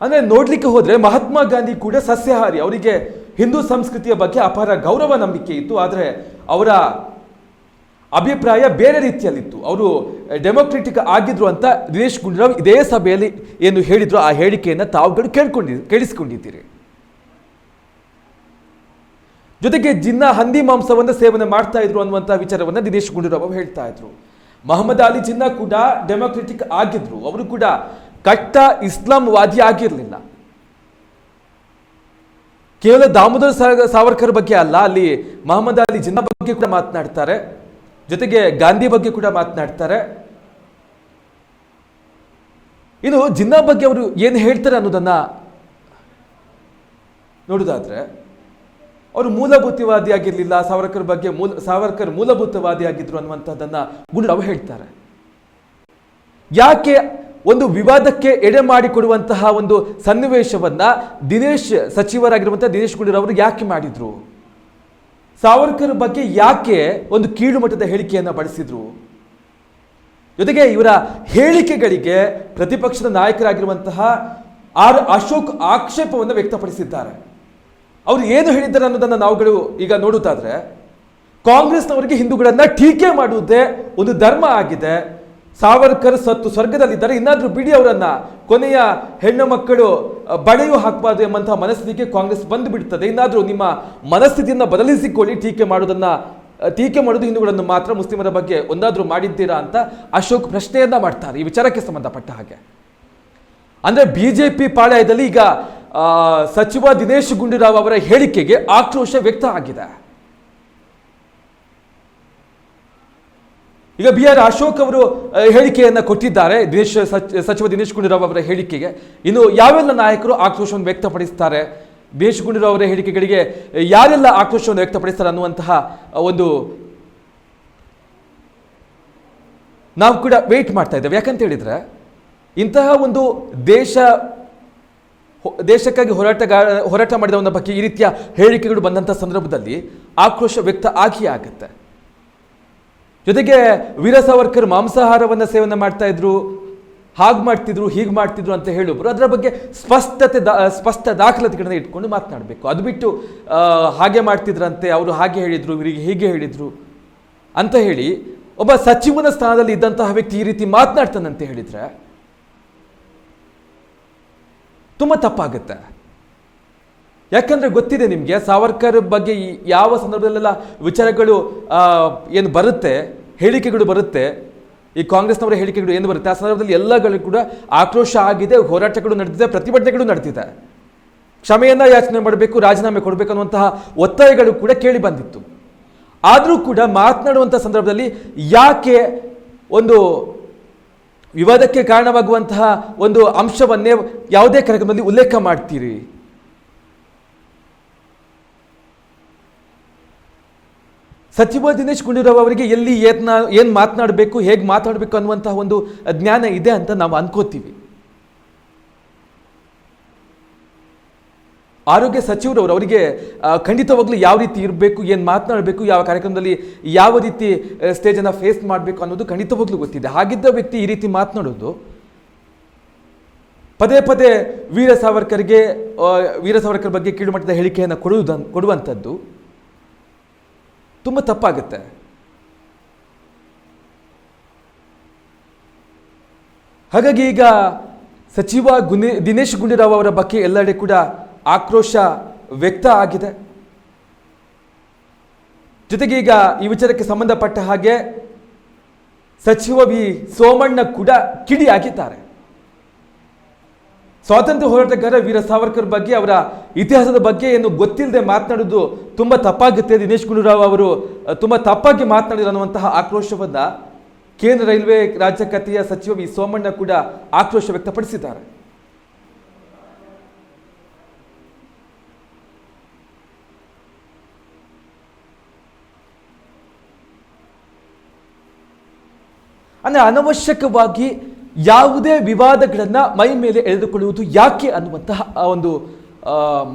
A: ಅಂದ್ರೆ ನೋಡ್ಲಿಕ್ಕೆ ಹೋದ್ರೆ ಮಹಾತ್ಮ ಗಾಂಧಿ ಕೂಡ ಸಸ್ಯಾಹಾರಿ. ಅವರಿಗೆ ಹಿಂದೂ ಸಂಸ್ಕೃತಿಯ ಬಗ್ಗೆ ಅಪಾರ ಗೌರವ, ನಂಬಿಕೆ ಇತ್ತು. ಆದರೆ ಅವರ ಅಭಿಪ್ರಾಯ ಬೇರೆ ರೀತಿಯಲ್ಲಿತ್ತು. ಅವರು ಡೆಮೊಕ್ರೆಟಿಕ್ ಆಗಿದ್ರು ಅಂತ ದಿನೇಶ್ ಗುಂಡೂರಾವ್ ಇದೇ ಸಭೆಯಲ್ಲಿ ಏನು ಹೇಳಿದ್ರು, ಆ ಹೇಳಿಕೆಯನ್ನು ತಾವುಗಳು ಕೇಳ್ಕೊಂಡಿ, ಕೇಳಿಸಿಕೊಂಡಿದ್ದೀರಿ. ಜೊತೆಗೆ ಜಿನ್ನ ಹಂದಿ ಮಾಂಸವನ್ನು ಸೇವನೆ ಮಾಡ್ತಾ ಇದ್ರು ಅನ್ನುವಂಥ ವಿಚಾರವನ್ನು ದಿನೇಶ್ ಗುಂಡೂರಾವ್ ಅವರು ಹೇಳ್ತಾ ಇದ್ರು. ಮಹಮ್ಮದ್ ಅಲಿ ಜಿನ್ನ ಕೂಡ ಡೆಮೊಕ್ರೆಟಿಕ್ ಆಗಿದ್ರು. ಅವರು ಕೂಡ ಕಟ್ಟ ಇಸ್ಲಾಂವಾದಿ ಆಗಿರಲಿಲ್ಲ. ಕೇವಲ ದಾಮೋದರ ಸಾವರ್ಕರ್ ಬಗ್ಗೆ ಅಲ್ಲ, ಅಲ್ಲಿ ಮಹಮ್ಮದ್ ಅಲಿ ಜಿನ್ನ ಬಗ್ಗೆ ಕೂಡ ಮಾತನಾಡ್ತಾರೆ. ಜೊತೆಗೆ ಗಾಂಧಿ ಬಗ್ಗೆ ಕೂಡ ಮಾತನಾಡ್ತಾರೆ. ಇನ್ನು ಜಿನ್ನಾ ಬಗ್ಗೆ ಅವರು ಏನು ಹೇಳ್ತಾರೆ ಅನ್ನೋದನ್ನು ನೋಡೋದಾದರೆ, ಅವರು ಮೂಲಭೂತವಾದಿ ಆಗಿರಲಿಲ್ಲ, ಸಾವರ್ಕರ್ ಬಗ್ಗೆ ಮೂಲ, ಸಾವರ್ಕರ್ ಮೂಲಭೂತವಾದಿ ಆಗಿದ್ರು ಅನ್ನುವಂಥದ್ದನ್ನ ಗುಂಡೂರಾವ್ ಹೇಳ್ತಾರೆ. ಯಾಕೆ ಒಂದು ವಿವಾದಕ್ಕೆ ಎಡೆ ಮಾಡಿಕೊಡುವಂತಹ ಒಂದು ಸನ್ನಿವೇಶವನ್ನು ದಿನೇಶ್ ಸಚಿವರಾಗಿರುವಂಥ ದಿನೇಶ್ ಗುಂಡೂರಾವ್ ಅವರು ಯಾಕೆ ಮಾಡಿದ್ರು? ಸಾವರ್ಕರ್ ಬಗ್ಗೆ ಯಾಕೆ ಒಂದು ಕೀಳು ಮಟ್ಟದ ಹೇಳಿಕೆಯನ್ನು ಬಳಸಿದ್ರು ಜೊತೆಗೆ ಇವರ ಹೇಳಿಕೆಗಳಿಗೆ ಪ್ರತಿಪಕ್ಷದ ನಾಯಕರಾಗಿರುವಂತಹ ಆರ್ ಅಶೋಕ್ ಆಕ್ಷೇಪವನ್ನು ವ್ಯಕ್ತಪಡಿಸಿದ್ದಾರೆ. ಅವರು ಏನು ಹೇಳಿದ್ದಾರೆ ಅನ್ನೋದನ್ನು ನಾವುಗಳು ಈಗ ನೋಡುತ್ತಾದ್ರೆ, ಕಾಂಗ್ರೆಸ್ನವರಿಗೆ ಹಿಂದೂಗಳನ್ನ ಟೀಕೆ ಮಾಡುವುದೇ ಒಂದು ಧರ್ಮ ಆಗಿದೆ. ಸಾವರ್ಕರ್ ಸತ್ತು ಸ್ವರ್ಗದಲ್ಲಿದ್ದಾರೆ ಇನ್ನಾದರೂ ಬಿಡಿ ಅವರನ್ನ. ಕೊನೆಯ ಹೆಣ್ಣು ಮಕ್ಕಳು ಬಡೆಯೂ ಹಾಕಬಾರ್ದು ಎಂಬಂತಹ ಮನಸ್ಥಿತಿಗೆ ಕಾಂಗ್ರೆಸ್ ಬಂದು ಬಿಡ್ತದೆ ಇನ್ನಾದರೂ ನಿಮ್ಮ ಮನಸ್ಥಿತಿಯನ್ನು ಬದಲಿಸಿಕೊಳ್ಳಿ, ಟೀಕೆ ಮಾಡೋದನ್ನ ಟೀಕೆ ಮಾಡೋದು ಹಿಂದೂಗಳನ್ನು ಮಾತ್ರ ಮುಸ್ಲಿಮರ ಬಗ್ಗೆ ಒಂದಾದರೂ ಮಾಡಿದ್ದೀರಾ ಅಂತ ಅಶೋಕ್ ಪ್ರಶ್ನೆಯನ್ನ ಮಾಡ್ತಾರೆ. ಈ ವಿಚಾರಕ್ಕೆ ಸಂಬಂಧಪಟ್ಟ ಹಾಗೆ. ಅಂದ್ರೆ ಪಿ ಪಾಳಯದಲ್ಲಿ ಈಗ ಸಚಿವ ದಿನೇಶ್ ಗುಂಡೂರಾವ್ ಅವರ ಹೇಳಿಕೆಗೆ ಆಕ್ರೋಶ ವ್ಯಕ್ತ ಆಗಿದೆ. ಈಗ ಬಿ ಆರ್ ಅಶೋಕ್ ಅವರು ಹೇಳಿಕೆಯನ್ನು ಕೊಟ್ಟಿದ್ದಾರೆ. ದಿನೇಶ್, ಸಚ್- ಸಚಿವ ದಿನೇಶ್ ಗುಂಡೂರಾವ್ ಅವರ ಹೇಳಿಕೆಗೆ. ಇನ್ನು ಯಾವೆಲ್ಲ ನಾಯಕರು ಆಕ್ರೋಶವನ್ನು ವ್ಯಕ್ತಪಡಿಸ್ತಾರೆ? ದಿನೇಶ್ ಗುಂಡೂರಾವ್ ಅವರ ಹೇಳಿಕೆಗಳಿಗೆ ಯಾರೆಲ್ಲ ಆಕ್ರೋಶವನ್ನು ವ್ಯಕ್ತಪಡಿಸ್ತಾರೆ ಅನ್ನುವಂತಹ ಒಂದು ನಾವು ಕೂಡ ವೇಟ್ ಮಾಡ್ತಾ ಇದ್ದೇವೆ. ಯಾಕಂತ ಹೇಳಿದ್ರೆ, ಇಂತಹ ಒಂದು ದೇಶ ದೇಶಕ್ಕಾಗಿ ಹೋರಾಟಗಾರ ಹೋರಾಟ ಮಾಡಿದವನ ಬಗ್ಗೆ ಈ ರೀತಿಯ ಹೇಳಿಕೆಗಳು ಬಂದಂಥ ಸಂದರ್ಭದಲ್ಲಿ ಆಕ್ರೋಶ ವ್ಯಕ್ತ ಆಗಿ ಆಗುತ್ತೆ. ಜೊತೆಗೆ ವೀರ ಸಾವರ್ಕರ್ ಮಾಂಸಾಹಾರವನ್ನು ಸೇವನೆ ಮಾಡ್ತಾ ಇದ್ರು, ಹಾಗೆ ಮಾಡ್ತಿದ್ರು, ಹೀಗೆ ಮಾಡ್ತಿದ್ರು ಅಂತ ಹೇಳೋಬ್ರು ಅದರ ಬಗ್ಗೆ ಸ್ಪಷ್ಟತೆ ದಾ ಸ್ಪಷ್ಟ ದಾಖಲಾತಿಗಳನ್ನ ಇಟ್ಕೊಂಡು ಮಾತನಾಡಬೇಕು. ಅದು ಬಿಟ್ಟು ಹಾಗೆ ಮಾಡ್ತಿದ್ರಂತೆ, ಅವರು ಹಾಗೆ ಹೇಳಿದ್ರು, ಇವರಿಗೆ ಹೀಗೆ ಹೇಳಿದ್ರು ಅಂತ ಹೇಳಿ, ಒಬ್ಬ ಸಚಿವನ ಸ್ಥಾನದಲ್ಲಿ ಇದ್ದಂತಹ ವ್ಯಕ್ತಿ ಈ ರೀತಿ ಮಾತನಾಡ್ತಾನಂತೆ ಹೇಳಿದರೆ, ತುಂಬ ತಪ್ಪಾಗುತ್ತೆ. ಯಾಕಂದ್ರೆ ಗೊತ್ತಿದೆ ನಿಮಗೆ, ಸಾವರ್ಕರ್ ಬಗ್ಗೆ ಯಾವ ಸಂದರ್ಭದಲ್ಲೆಲ್ಲ ವಿಚಾರಗಳು ಏನು ಬರುತ್ತೆ, ಹೇಳಿಕೆಗಳು ಬರುತ್ತೆ, ಈ ಕಾಂಗ್ರೆಸ್ನವರ ಹೇಳಿಕೆಗಳು ಏನು ಬರುತ್ತೆ, ಆ ಸಂದರ್ಭದಲ್ಲಿ ಎಲ್ಲಗಳು ಕೂಡ ಆಕ್ರೋಶ ಆಗಿದೆ, ಹೋರಾಟಗಳು ನಡೆದಿದೆ, ಪ್ರತಿಭಟನೆಗಳು ನಡೆದಿದೆ. ಕ್ಷಮೆಯನ್ನ ಯಾಚನೆ ಮಾಡಬೇಕು, ರಾಜೀನಾಮೆ ಕೊಡಬೇಕು ಅನ್ನುವಂತಹ ಒತ್ತಾಯಗಳು ಕೂಡ ಕೇಳಿ ಬಂದಿತ್ತು. ಆದರೂ ಕೂಡ ಮಾತನಾಡುವಂಥ ಸಂದರ್ಭದಲ್ಲಿ ಯಾಕೆ ಒಂದು ವಿವಾದಕ್ಕೆ ಕಾರಣವಾಗುವಂತಹ ಒಂದು ಅಂಶವನ್ನೇ ಯಾವುದೇ ಕಾರ್ಯಕ್ರಮದಲ್ಲಿ ಉಲ್ಲೇಖ ಮಾಡ್ತೀರಿ? ಸಚಿವ ದಿನೇಶ್ ಗುಂಡೂರಾವ್ ಅವರಿಗೆ ಎಲ್ಲಿ ಏತ್ನ ಏನು ಮಾತನಾಡಬೇಕು, ಹೇಗೆ ಮಾತಾಡಬೇಕು ಅನ್ನುವಂತಹ ಒಂದು ಜ್ಞಾನ ಇದೆ ಅಂತ ನಾವು ಅನ್ಕೋತೀವಿ. ಆರೋಗ್ಯ ಸಚಿವರವರು ಅವರಿಗೆ ಖಂಡಿತವಾಗ್ಲೂ ಯಾವ ರೀತಿ ಇರಬೇಕು, ಏನು ಮಾತನಾಡಬೇಕು, ಯಾವ ಕಾರ್ಯಕ್ರಮದಲ್ಲಿ ಯಾವ ರೀತಿ ಸ್ಟೇಜನ್ನು ಫೇಸ್ ಮಾಡಬೇಕು ಅನ್ನೋದು ಖಂಡಿತವಾಗ್ಲೂ ಗೊತ್ತಿದೆ. ಹಾಗಿದ್ದ ವ್ಯಕ್ತಿ ಈ ರೀತಿ ಮಾತನಾಡೋದು, ಪದೇ ಪದೇ ವೀರ ಸಾವರ್ಕರ್ಗೆ ವೀರ ಸಾವರ್ಕರ್ ಬಗ್ಗೆ ಕೀಳುಮಟ್ಟದ ಹೇಳಿಕೆಯನ್ನು ಕೊಡುವುದ ಕೊಡುವಂಥದ್ದು. ತುಂಬ ತಪ್ಪಾಗುತ್ತೆ. ಹಾಗಾಗಿ ಈಗ ಸಚಿವ ಗುನಿ ದಿನೇಶ್ ಗುಂಡೂರಾವ್ ಅವರ ಬಗ್ಗೆ ಎಲ್ಲೆಡೆ ಕೂಡ ಆಕ್ರೋಶ ವ್ಯಕ್ತ ಆಗಿದೆ. ಜೊತೆಗೆ ಈಗ ಈ ವಿಚಾರಕ್ಕೆ ಸಂಬಂಧಪಟ್ಟ ಹಾಗೆ ಸಚಿವ ವಿ ಸೋಮಣ್ಣ ಕೂಡ ಕಿಡಿಯಾಗಿದ್ದಾರೆ. ಸ್ವಾತಂತ್ರ್ಯ ಹೋರಾಟಗಾರ ವೀರ ಸಾವರ್ಕರ್ ಬಗ್ಗೆ, ಅವರ ಇತಿಹಾಸದ ಬಗ್ಗೆ ಏನು ಗೊತ್ತಿಲ್ಲದೆ ಮಾತನಾಡೋದು ತುಂಬ ತಪ್ಪಾಗುತ್ತೆ. ದಿನೇಶ್ ಗುಂಡೂರಾವ್ ಅವರು ತುಂಬ ತಪ್ಪಾಗಿ ಮಾತನಾಡಿದ್ರು ಅನ್ನುವಂತಹ ಆಕ್ರೋಶವನ್ನ ಕೇಂದ್ರ ರೈಲ್ವೆ ರಾಜ್ಯ ಖಾತೆಯ ಸಚಿವ ವಿ. ಸೋಮಣ್ಣ ಕೂಡ ಆಕ್ರೋಶ ವ್ಯಕ್ತಪಡಿಸಿದ್ದಾರೆ. ಅಂದರೆ ಅನವಶ್ಯಕವಾಗಿ ಯಾವುದೇ ವಿವಾದಗಳನ್ನ ಮೈ ಮೇಲೆ ಎಳೆದುಕೊಳ್ಳುವುದು ಯಾಕೆ ಅನ್ನುವಂತಹ ಒಂದು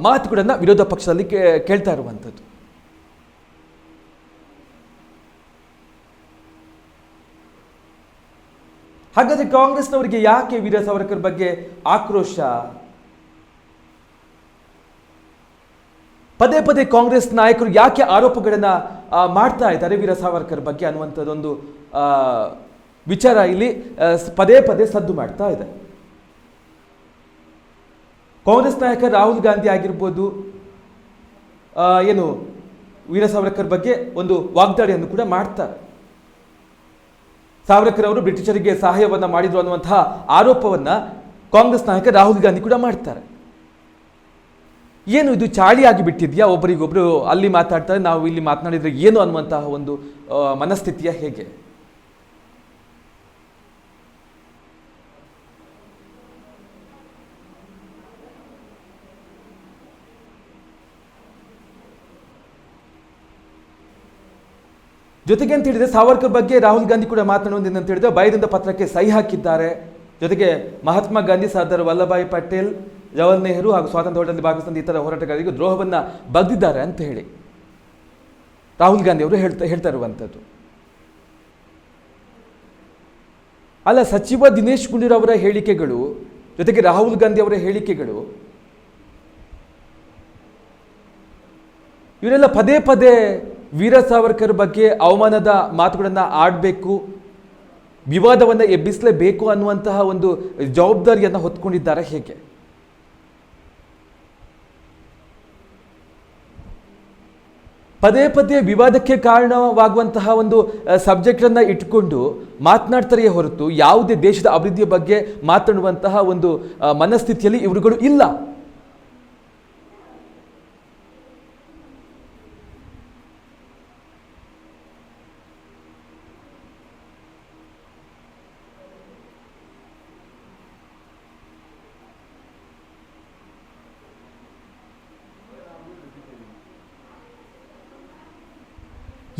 A: ಮಾತುಗಳನ್ನು ವಿರೋಧ ಪಕ್ಷದಲ್ಲಿ ಕೇಳ್ತಾ ಇರುವಂಥದ್ದು. ಹಾಗಾದ್ರೆ ಕಾಂಗ್ರೆಸ್ನವರಿಗೆ ಯಾಕೆ ವೀರ ಸಾವರ್ಕರ್ ಬಗ್ಗೆ ಆಕ್ರೋಶ? ಪದೇ ಪದೇ ಕಾಂಗ್ರೆಸ್ ನಾಯಕರು ಯಾಕೆ ಆರೋಪಗಳನ್ನ ಮಾಡ್ತಾ ಇದ್ದಾರೆ ವೀರ ಸಾವರ್ಕರ್ ಬಗ್ಗೆ ಅನ್ನುವಂಥದ್ದೊಂದು ವಿಚಾರ ಇಲ್ಲಿ ಪದೇ ಪದೇ ಸದ್ದು ಮಾಡ್ತಾ ಇದೆ. ಕಾಂಗ್ರೆಸ್ ನಾಯಕ ರಾಹುಲ್ ಗಾಂಧಿ ಆಗಿರ್ಬೋದು ಏನು, ವೀರ ಸಾವರ್ಕರ್ ಬಗ್ಗೆ ಒಂದು ವಾಗ್ದಾಳಿಯನ್ನು ಕೂಡ ಮಾಡ್ತಾರೆ. ಸಾವರ್ಕರ್ ಅವರು ಬ್ರಿಟಿಷರಿಗೆ ಸಹಾಯವನ್ನು ಮಾಡಿದ್ರು ಅನ್ನುವಂತಹ ಆರೋಪವನ್ನು ಕಾಂಗ್ರೆಸ್ ನಾಯಕ ರಾಹುಲ್ ಗಾಂಧಿ ಕೂಡ ಮಾಡ್ತಾರೆ. ಏನು ಇದು ಚಾಳಿಯಾಗಿ ಬಿಟ್ಟಿದೆಯಾ? ಒಬ್ಬರಿಗೊಬ್ಬರು ಅಲ್ಲಿ ಮಾತಾಡ್ತಾರೆ, ನಾವು ಇಲ್ಲಿ ಮಾತನಾಡಿದರೆ ಏನು ಅನ್ನುವಂತಹ ಒಂದು ಮನಸ್ಥಿತಿಯ ಹೇಗೆ? ಜೊತೆಗೆ ಅಂತ ಹೇಳಿದ್ರೆ ಸಾವರ್ಕರ್ ಬಗ್ಗೆ ರಾಹುಲ್ ಗಾಂಧಿ ಕೂಡ ಮಾತನಾಡುವುದು ಅಂತ ಹೇಳಿದ್ರೆ ಭಯದಿಂದ ಪತ್ರಕ್ಕೆ ಸಹಿ ಹಾಕಿದ್ದಾರೆ. ಜೊತೆಗೆ ಮಹಾತ್ಮ ಗಾಂಧಿ, ಸರ್ದಾರ್ ವಲ್ಲಭಾಯಿ ಪಟೇಲ್ ಜವಾಹರ್ ನೆಹರು ಹಾಗೂ ಸ್ವಾತಂತ್ರ್ಯ ಹೋರಾಟದಲ್ಲಿ ಭಾಗವಹಿಸಿದ ಇತರ ಹೋರಾಟಗಾರರಿಗೆ ದ್ರೋಹವನ್ನು ಬಗ್ದಿದ್ದಾರೆ ಅಂತ ಹೇಳಿ. ರಾಹುಲ್ ಗಾಂಧಿ ಅವರು ಹೇಳ್ತಾ ಹೇಳ್ತಾ ಇರುವಂಥದ್ದು ಅಲ್ಲ, ಸಚಿವ ದಿನೇಶ್ ಗುಂಡೂರಾವ್ ಅವರ ಹೇಳಿಕೆಗಳು, ಜೊತೆಗೆ ರಾಹುಲ್ ಗಾಂಧಿ ಅವರ ಹೇಳಿಕೆಗಳು ಇವರೆಲ್ಲ ಪದೇ ಪದೇ ವೀರ ಸಾವರ್ಕರ್ ಬಗ್ಗೆ ಅವಮಾನದ ಮಾತುಗಳನ್ನು ಆಡಬೇಕು, ವಿವಾದವನ್ನು ಎಬ್ಬಿಸಲೇಬೇಕು ಅನ್ನುವಂತಹ ಒಂದು ಜವಾಬ್ದಾರಿಯನ್ನು ಹೊತ್ಕೊಂಡಿದ್ದಾರೆ ಹೇಗೆ? ಪದೇ ಪದೇ ವಿವಾದಕ್ಕೆ ಕಾರಣವಾಗುವಂತಹ ಒಂದು ಸಬ್ಜೆಕ್ಟನ್ನು ಇಟ್ಕೊಂಡು ಮಾತನಾಡ್ತಾರೆಯೇ ಹೊರತು ಯಾವುದೇ ದೇಶದ ಅಭಿವೃದ್ಧಿಯ ಬಗ್ಗೆ ಮಾತನಾಡುವಂತಹ ಒಂದು ಮನಸ್ಥಿತಿಯಲ್ಲಿ ಇವರುಗಳು ಇಲ್ಲ.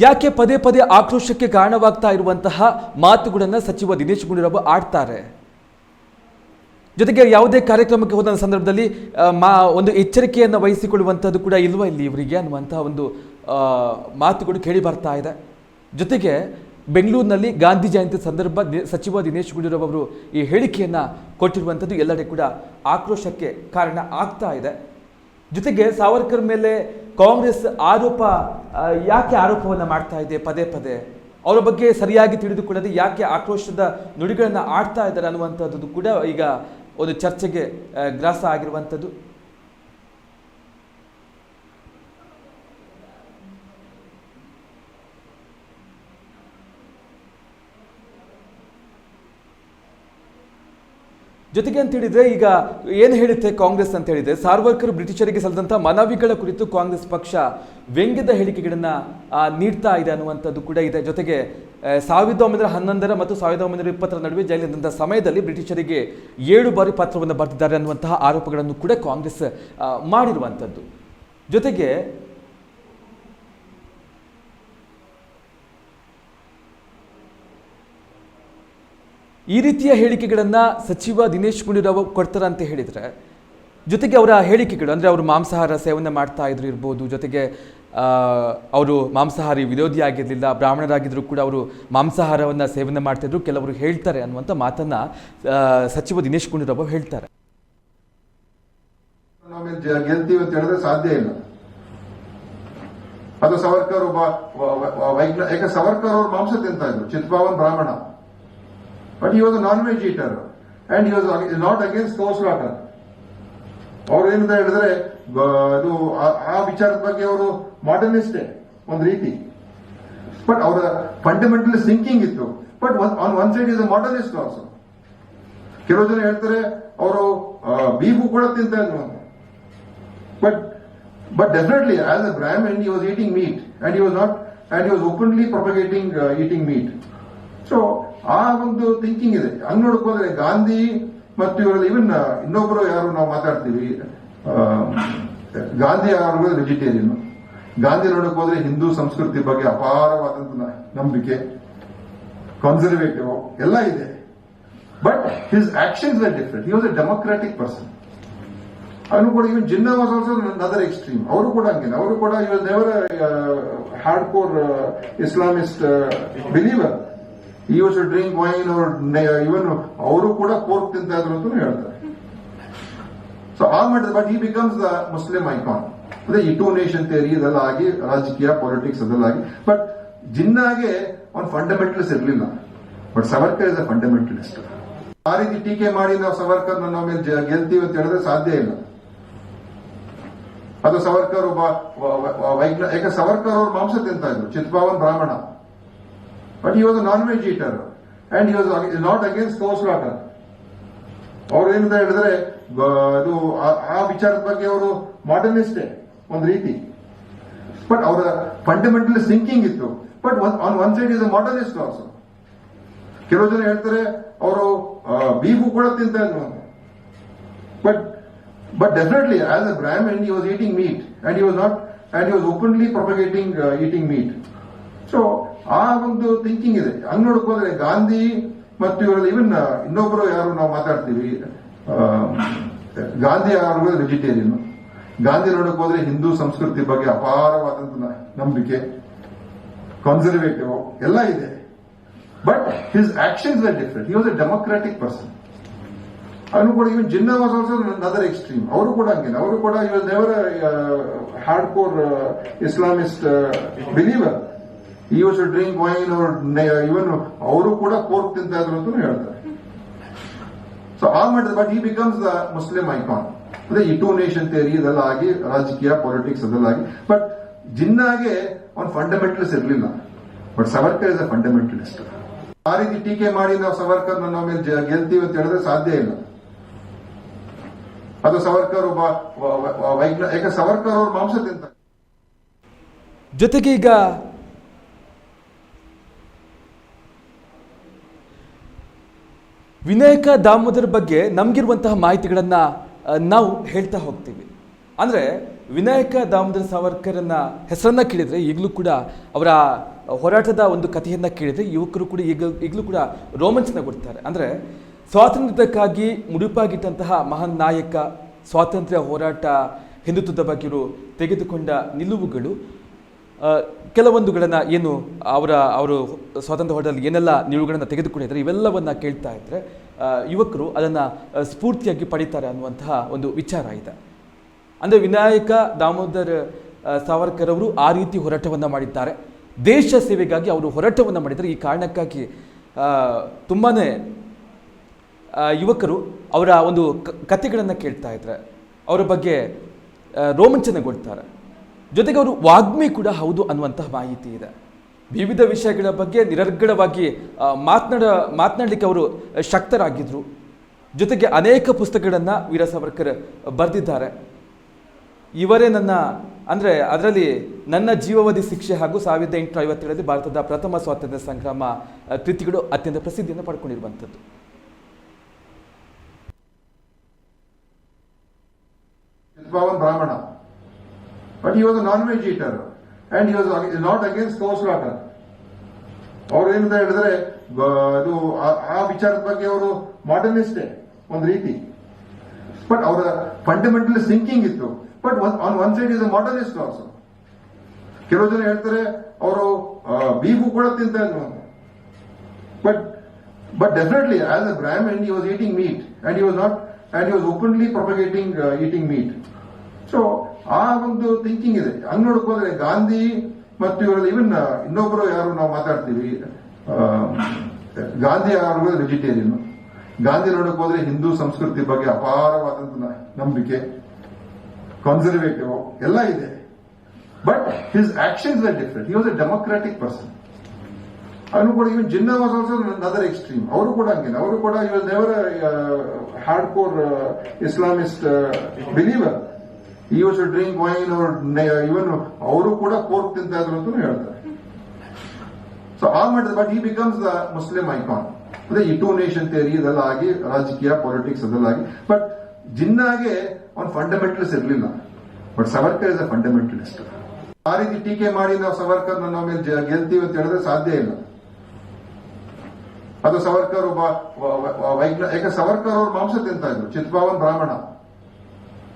A: ಯಾಕೆ ಪದೇ ಪದೇ ಆಕ್ರೋಶಕ್ಕೆ ಕಾರಣವಾಗ್ತಾ ಇರುವಂತಹ ಮಾತುಗಳನ್ನು ಸಚಿವ ದಿನೇಶ್ ಗುಂಡೂರಾವ್ ಆಡ್ತಾರೆ? ಜೊತೆಗೆ ಯಾವುದೇ ಕಾರ್ಯಕ್ರಮಕ್ಕೆ ಹೋದ ಸಂದರ್ಭದಲ್ಲಿ ಮಾ, ಒಂದು ಎಚ್ಚರಿಕೆಯನ್ನು ವಹಿಸಿಕೊಳ್ಳುವಂಥದ್ದು ಕೂಡ ಇಲ್ವಾ ಇಲ್ಲಿ ಇವರಿಗೆ ಅನ್ನುವಂತಹ ಒಂದು ಮಾತುಗಳು ಕೇಳಿ ಬರ್ತಾ ಇದೆ. ಜೊತೆಗೆ ಬೆಂಗಳೂರಿನಲ್ಲಿ ಗಾಂಧಿ ಜಯಂತಿ ಸಂದರ್ಭ ಸಚಿವ ದಿನೇಶ್ ಗುಂಡೂರಾವ್ ಅವರು ಈ ಹೇಳಿಕೆಯನ್ನು ಕೊಟ್ಟಿರುವಂಥದ್ದು ಎಲ್ಲೆಡೆ ಕೂಡ ಆಕ್ರೋಶಕ್ಕೆ ಕಾರಣ ಆಗ್ತಾ ಇದೆ. ಜೊತೆಗೆ ಸಾವರ್ಕರ್ ಮೇಲೆ ಕಾಂಗ್ರೆಸ್ ಆರೋಪ ಯಾಕೆ ಆರೋಪವನ್ನು ಮಾಡ್ತಾ ಇದೆ ಪದೇ ಪದೇ? ಅವರ ಬಗ್ಗೆ ಸರಿಯಾಗಿ ತಿಳಿದುಕೊಳ್ಳದೆ ಯಾಕೆ ಆಕ್ರೋಶದ ನುಡಿಗಳನ್ನು ಆಡ್ತಾ ಇದ್ದಾರೆ ಅನ್ನುವಂಥದ್ದು ಕೂಡ ಈಗ ಒಂದು ಚರ್ಚೆಗೆ ಗ್ರಾಸ ಆಗಿರುವಂಥದ್ದು. ಜೊತೆಗೆ ಅಂತ ಹೇಳಿದ್ರೆ, ಈಗ ಏನು ಹೇಳುತ್ತೆ ಕಾಂಗ್ರೆಸ್ ಅಂತ ಹೇಳಿದ್ರೆ, ಸಾರ್ವರ್ಕರ್ ಬ್ರಿಟಿಷರಿಗೆ ಸಲ್ಲದಂಥ ಮನವಿಗಳ ಕುರಿತು ಕಾಂಗ್ರೆಸ್ ಪಕ್ಷ ವ್ಯಂಗ್ಯದ ಹೇಳಿಕೆಗಳನ್ನು ನೀಡ್ತಾ ಇದೆ ಅನ್ನುವಂಥದ್ದು ಕೂಡ ಇದೆ. ಜೊತೆಗೆ ಸಾವಿರದ ಒಂಬೈನೂರ ಹನ್ನೊಂದರ ಮತ್ತು ಸಾವಿರದ ಒಂಬೈನೂರ ಇಪ್ಪತ್ತರ ನಡುವೆ ಜೈಲಿನಂತಹ ಸಮಯದಲ್ಲಿ ಬ್ರಿಟಿಷರಿಗೆ ಏಳು ಬಾರಿ ಪತ್ರವನ್ನು ಬರೆದಿದ್ದಾರೆ ಅನ್ನುವಂತಹ ಆರೋಪಗಳನ್ನು ಕೂಡ ಕಾಂಗ್ರೆಸ್ ಮಾಡಿರುವಂಥದ್ದು. ಜೊತೆಗೆ ಈ ರೀತಿಯ ಹೇಳಿಕೆಗಳನ್ನು ಸಚಿವ ದಿನೇಶ್ ಗುಂಡೂರಾವ್ ಕೊಡ್ತಾರೆ ಅಂತ ಹೇಳಿದರೆ, ಜೊತೆಗೆ ಅವರ ಹೇಳಿಕೆಗಳು, ಅಂದರೆ ಅವರು ಮಾಂಸಾಹಾರ ಸೇವನೆ ಮಾಡ್ತಾ ಇದ್ರು ಇರ್ಬೋದು, ಜೊತೆಗೆ ಅವರು ಮಾಂಸಾಹಾರಿ ವಿರೋಧಿ ಆಗಿರಲಿಲ್ಲ ಬ್ರಾಹ್ಮಣರಾಗಿದ್ದರೂ ಕೂಡ ಅವರು ಮಾಂಸಾಹಾರವನ್ನು ಸೇವನೆ ಮಾಡ್ತಿದ್ರು ಕೆಲವರು ಹೇಳ್ತಾರೆ ಅನ್ನುವಂಥ ಮಾತನ್ನು ಸಚಿವ ದಿನೇಶ್ ಗುಂಡೂರಾವ್ ಹೇಳ್ತಾರೆ.
B: ಗೆಲ್ತೀವಿ ಅಂತ ಹೇಳಿದ್ರೆ ಸಾಧ್ಯ ಇಲ್ಲ. ಅದು ಸವರ್ಕರ್ ಒಬ್ಬ, ವ- ವ- ಯಾಕೆ ಸವರ್ಕರ್ ಅವರು ಮಾಂಸ ತಿಂತಾ ಇದ್ರು, ಚಿತ್ಪಾವನ್ ಬ್ರಾಹ್ಮಣ. But he was non veg eater and he was not against cow slaughter ಅವ್ರು ಏನಂತ ಹೇಳಿದ್ರೆ ಅದು ಆ- ವಿಚಾರದ ಬಗ್ಗೆ ಅವರು ಮಾಡರ್ನಿಸ್ಟೇ ಒಂದು ರೀತಿ. ಬಟ್ ಅವರ ಫಂಡಮೆಂಟಲ್ ಥಿಂಕಿಂಗ್ ಇತ್ತು. But on one side is a modernist also ಕೆಲವು ಜನ ಹೇಳ್ತಾರೆ, ಅವರು ಬೀಫು ಕೂಡ ತಿಂತ but but definitely as a Brahmin he was eating meat. And he was not, and he was openly propagating propagating eating meat. So ಆ ಒಂದು thinking ಇದೆ. ಹಂಗ್ ನೋಡಕ್ ಹೋದ್ರೆ ಗಾಂಧಿ ಮತ್ತು ಇವರಲ್ಲಿ ಇವನ್ ಇನ್ನೊಬ್ರು ಯಾರು ನಾವು ಮಾತಾಡ್ತೀವಿ ಗಾಂಧಿ ಯಾರು ವೆಜಿಟೇರಿಯನ್ ಗಾಂಧಿ ನೋಡಕ್ ಹೋದ್ರೆ ಹಿಂದೂ ಸಂಸ್ಕೃತಿ ಬಗ್ಗೆ ಅಪಾರವಾದಂತ ನಂಬಿಕೆ ಕನ್ಸರ್ವೇಟಿವ್ ಎಲ್ಲ ಇದೆ. But his actions are different he was a democratic person ಅವನು ಕೂಡ even Jinnah also other extreme ಅವರು ಕೂಡ ಹಂಗಿಲ್ಲ ಅವರು ಕೂಡ even never hardcore Islamist believer ಈ ವರ್ಷ ಡ್ರಿಂಕ್ ವೈನ್ ಇವನ್ ಅವರು ಕೂಡ ಪೋರ್ಕ್ ತಿಂತ ಇದ್ರು ಅಂತ ಹೇಳ್ತಾರೆ. ಸೊ ಆ ಮಾಡಿದ ಬಟ್ ಈ ಬಿಕಮ್ಸ್ ದ ಮುಸ್ಲಿಂ ಐಕಾನ್ ಅಂದ್ರೆ ಈ ಟೂ ನೇಷನ್ ಥಿಯರಿ ಇದೆಲ್ಲ ಆಗಿ, ರಾಜಕೀಯ ಪಾಲಿಟಿಕ್ಸ್ ಅದೆಲ್ಲ ಆಗಿ. ಬಟ್ ಜಿನ್ನಾಗೆ ಅವ್ನು ಫಂಡಮೆಂಟಲಿಸ್ಟ್ ಇರಲಿಲ್ಲ. But Savarkar is a fundamentalist ಆ ರೀತಿ ಟೀಕೆ ಮಾಡಿ ನಾವು ಸವರ್ಕರ್ ನಾವು ಮೇಲೆ ಗೆಲ್ತೀವಿ ಅಂತ ಹೇಳಿದ್ರೆ ಸಾಧ್ಯ ಇಲ್ಲ. ಅದು ಸವರ್ಕರ್ ಒಬ್ಬ ಯಾಕೆ ಸವರ್ಕರ್ ಅವ್ರ ಮಾಂಸ ತಿಂತ ಇದ್ರು ಚಿತ್ಪಾವನ್ ಬ್ರಾಹ್ಮಣ. But he was non veg eater And he was not against cow slaughter ಅವ್ರು ಏನಂತ ಹೇಳಿದ್ರೆ ಅದು ಆ- ವಿಚಾರದ ಬಗ್ಗೆ ಅವರು ಮಾಡರ್ನಿಸ್ಟೇ ಒಂದು ರೀತಿ. ಬಟ್ ಅವರ ಫಂಡಮೆಂಟಲ್ ಸಿಂಕಿಂಗ್ ಇತ್ತು. But on one side is a modernist also ಕೆಲವು ಜನ ಹೇಳ್ತಾರೆ, ಅವರು ಬೀಫು ಕೂಡ ತಿಂತ but but definitely as a he was eating meat. And he was not, and he was openly propagating propagating eating meat. So ಆ ಒಂದು thinking ಇದೆ. ಹಂಗ್ ನೋಡಕ್ ಹೋದ್ರೆ ಗಾಂಧಿ ಮತ್ತು ಇವರಲ್ಲಿ ಇವನ್ ಇನ್ನೊಬ್ರು ಯಾರು ನಾವು ಮಾತಾಡ್ತೀವಿ ಗಾಂಧಿ ಅವರು ವೆಜಿಟೇರಿಯನ್ ಗಾಂಧಿ ನೋಡಕ್ ಹೋದ್ರೆ ಹಿಂದೂ ಸಂಸ್ಕೃತಿ ಬಗ್ಗೆ ಅಪಾರವಾದಂತ ನಂಬಿಕೆ ಕನ್ಸರ್ವೇಟಿವ್ ಎಲ್ಲ ಇದೆ. But his actions are different he was a democratic person ಅವನು ಕೂಡ even Jinnah was other extreme ಅವರು ಕೂಡ ಹಂಗೇನೆ. ಅವರು ಕೂಡ ಇವರ್ never hardcore Islamist believer was drink wine even ಅವರು ಕೂಡ ಕೋರ್ಕ್ ತಿಂತಾ ಇದ್ರು ಅಂತ ಹೇಳ್ತಾರೆ. ಸೊ ಆ ಮಟ್ಟದ ಬಟ್ ಈ ಬಿಕಮ್ಸ್ ದ ಮುಸ್ಲಿಂ ಐಕಾನ್ ಅಂದ್ರೆ ಈ ಟೂ ನೇಷನ್ ಥಿಯರಿ ಇದೆಲ್ಲ ಆಗಿ, ರಾಜಕೀಯ ಪಾಲಿಟಿಕ್ಸ್ ಅದೆಲ್ಲ ಆಗಿ. ಬಟ್ ಜಿನ್ನಾಗೆ ಅವ್ನು ಫಂಡಮೆಂಟಲ್ಸ್ ಇರಲಿಲ್ಲ. But Savarkar is a fundamentalist ಆ ರೀತಿ ಟೀಕೆ ಮಾಡಿ ನಾವು ಸವರ್ಕರ್ ನಾವು ಮೇಲೆ ಗೆಲ್ತೀವಿ ಅಂತ ಹೇಳಿದ್ರೆ ಸಾಧ್ಯ ಇಲ್ಲ. ಅದು ಸವರ್ಕರ್ ಒಬ್ಬ, ವ- ವ- ವೈಜ್ಞಾ ಯಾಕೆ ಸವರ್ಕರ್ ಅವರು ಮಾಂಸ ತಿಂತಾರೆ.
A: ಜೊತೆಗೆ ಈಗ ವಿನಾಯಕ ದಾಮೋದರ ಬಗ್ಗೆ ನಮಗಿರುವಂತಹ ಮಾಹಿತಿಗಳನ್ನು ನಾವು ಹೇಳ್ತಾ ಹೋಗ್ತೀವಿ. ಅಂದರೆ, ವಿನಾಯಕ ದಾಮೋದರ ಸಾವರ್ಕರನ್ನ ಹೆಸರನ್ನ ಕೇಳಿದರೆ ಈಗಲೂ ಕೂಡ ಅವರ ಹೋರಾಟದ ಒಂದು ಕಥೆಯನ್ನು ಕೇಳಿದರೆ ಯುವಕರು ಕೂಡ ಈಗ, ಈಗಲೂ ಕೂಡ ರೋಮಾಂಚನಗೊಡ್ತಾರೆ ಅಂದರೆ, ಸ್ವಾತಂತ್ರ್ಯಕ್ಕಾಗಿ ಮುಡುಪಾಗಿಟ್ಟಂತಹ ಮಹಾನ್ ನಾಯಕ, ಸ್ವಾತಂತ್ರ್ಯ ಹೋರಾಟ ಹಿಂದುತ್ವದ ಬಗ್ಗೆ ತೆಗೆದುಕೊಂಡ ನಿಲುವುಗಳು ಕೆಲವೊಂದುಗಳನ್ನು ಏನು ಅವರ, ಅವರು ಸ್ವಾತಂತ್ರ್ಯ ಹೋರಾಟದಲ್ಲಿ ಏನೆಲ್ಲ ನಿಲುವುಗಳನ್ನು ತೆಗೆದುಕೊಂಡಿದ್ದಾರೆ, ಇವೆಲ್ಲವನ್ನು ಕೇಳ್ತಾ ಇದ್ದರೆ ಯುವಕರು ಅದನ್ನು ಸ್ಫೂರ್ತಿಯಾಗಿ ಪಡೀತಾರೆ ಅನ್ನುವಂತಹ ಒಂದು ವಿಚಾರ ಇದೆ. ಅಂದರೆ ವಿನಾಯಕ ದಾಮೋದರ್ ಸಾವರ್ಕರ್ ಅವರು ಆ ರೀತಿ ಹೋರಾಟವನ್ನು ಮಾಡಿದ್ದಾರೆ. ದೇಶ ಸೇವೆಗಾಗಿ ಅವರು ಹೋರಾಟವನ್ನು ಮಾಡಿದ್ದಾರೆ. ಈ ಕಾರಣಕ್ಕಾಗಿ ತುಂಬಾ ಯುವಕರು ಅವರ ಒಂದು ಕಥೆಗಳನ್ನು ಕೇಳ್ತಾ ಇದ್ದಾರೆ ಅವರ ಬಗ್ಗೆ ರೋಮಾಂಚನಗೊಳ್ತಾರೆ. ಜೊತೆಗೆ ಅವರು ವಾಗ್ಮಿ ಕೂಡ ಹೌದು ಅನ್ನುವಂತಹ ಮಾಹಿತಿ ಇದೆ. ವಿವಿಧ ವಿಷಯಗಳ ಬಗ್ಗೆ ನಿರರ್ಗಳವಾಗಿ ಮಾತನಾಡ, ಮಾತನಾಡಲಿಕ್ಕೆ ಅವರು ಶಕ್ತರಾಗಿದ್ದರು ಜೊತೆಗೆ ಅನೇಕ ಪುಸ್ತಕಗಳನ್ನು ವೀರ ಸಾವರ್ಕರ್ ಬರೆದಿದ್ದಾರೆ. ಇವರೇ ನನ್ನ, ಅಂದರೆ ಅದರಲ್ಲಿ ನನ್ನ ಜೀವಾವಧಿ ಶಿಕ್ಷೆ ಹಾಗೂ ಸಾವಿರದ ಎಂಟುನೂರ ಐವತ್ತೇಳರಲ್ಲಿ ಭಾರತದ ಪ್ರಥಮ ಸ್ವಾತಂತ್ರ್ಯ ಸಂಗ್ರಾಮ ಕೃತಿಗಳು ಅತ್ಯಂತ ಪ್ರಸಿದ್ಧಿಯನ್ನು ಪಡ್ಕೊಂಡಿರುವಂಥದ್ದು.
B: Chitpavan Was a non-veg eater. And he was ag- not against cow slaughter. ಅವ್ರು ಏನಂತ ಹೇಳಿದ್ರೆ ಅದು ಆ- ವಿಚಾರದ ಬಗ್ಗೆ ಅವರು ಮಾಡರ್ನಿಸ್ಟೇ ಒಂದು ರೀತಿ ಬಟ್ ಅವರ ಫಂಡಮೆಂಟಲ್ ಥಿಂಕಿಂಗ್ ಇತ್ತು but on one side is a modernist also ಕೆಲವು ಜನ ಹೇಳ್ತಾರೆ ಅವರು ಬೀಫು ಕೂಡ ತಿಂತ ಬಟ್ ಅಂತ definitely as a as a he was was meat he was not, and he was openly propagating uh, eating meat. So ಆ ಒಂದು thinking ಇದೆ. ಹಂಗ್ ನೋಡಕ್ ಹೋದ್ರೆ ಗಾಂಧಿ ಮತ್ತು ಇವರಲ್ಲಿ ಇವನ್ ಇನ್ನೊಬ್ಬರು ಯಾರು ನಾವು ಮಾತಾಡ್ತೀವಿ ಗಾಂಧಿ ಅವರು ವೆಜಿಟೇರಿಯನ್ ಗಾಂಧಿ ನೋಡಕ್ ಹೋದ್ರೆ ಹಿಂದೂ ಸಂಸ್ಕೃತಿ ಬಗ್ಗೆ ಅಪಾರವಾದಂತ ನಂಬಿಕೆ ಕನ್ಸರ್ವೇಟಿವ್ ಎಲ್ಲ ಇದೆ. But his actions are different he was a democratic person ಅವನು ಕೂಡ even Jinnah was also other extreme ಅವರು ಕೂಡ ಹಂಗೇನೆ. ಅವರು ಕೂಡ ಇವಾಗ never hard core Islamist believer he should drink wine even ಅವರು ಕೂಡ ಪೋರ್ಕ್ ತಿಂತ ಇದ್ರು ಅಂತ ಹೇಳ್ತಾರೆ. ಸೊ ಆ ಮಾಡಿದ ಬಟ್ ಈ ಬಿಕಮ್ಸ್ ದ ಮುಸ್ಲಿಂ ಐಕಾನ್ ಅಂದ್ರೆ ಈ ಟೂ ನೇಷನ್ ಥಿಯರಿ ಇದೆಲ್ಲ ಆಗಿ ರಾಜಕೀಯ ಪಾಲಿಟಿಕ್ಸ್ ಅದೆಲ್ಲ ಆಗಿ ಬಟ್ ಜಿನ್ನಾಗೆ ಒಂದು ಫಂಡಮೆಂಟಲ್ಸ್ ಇರಲಿಲ್ಲ. But Savarkar is a fundamentalist ಆ ರೀತಿ ಟೀಕೆ ಮಾಡಿ ನಾವು ಸವರ್ಕರ್ ನಾವು ಮೇಲೆ ಗೆಲ್ತೀವಿ ಅಂತ ಹೇಳಿದ್ರೆ ಸಾಧ್ಯ ಇಲ್ಲ. ಅದು ಸವರ್ಕರ್ ಒಬ್ಬ ವ- ವ- ವೈಜ್ಞಾ ಯಾಕೆ ಸವರ್ಕರ್ ಅವರು ಮಾಂಸ ತಿಂತ ಇದ್ರು ಚಿತ್ಪಾವನ್ ಬ್ರಾಹ್ಮಣ.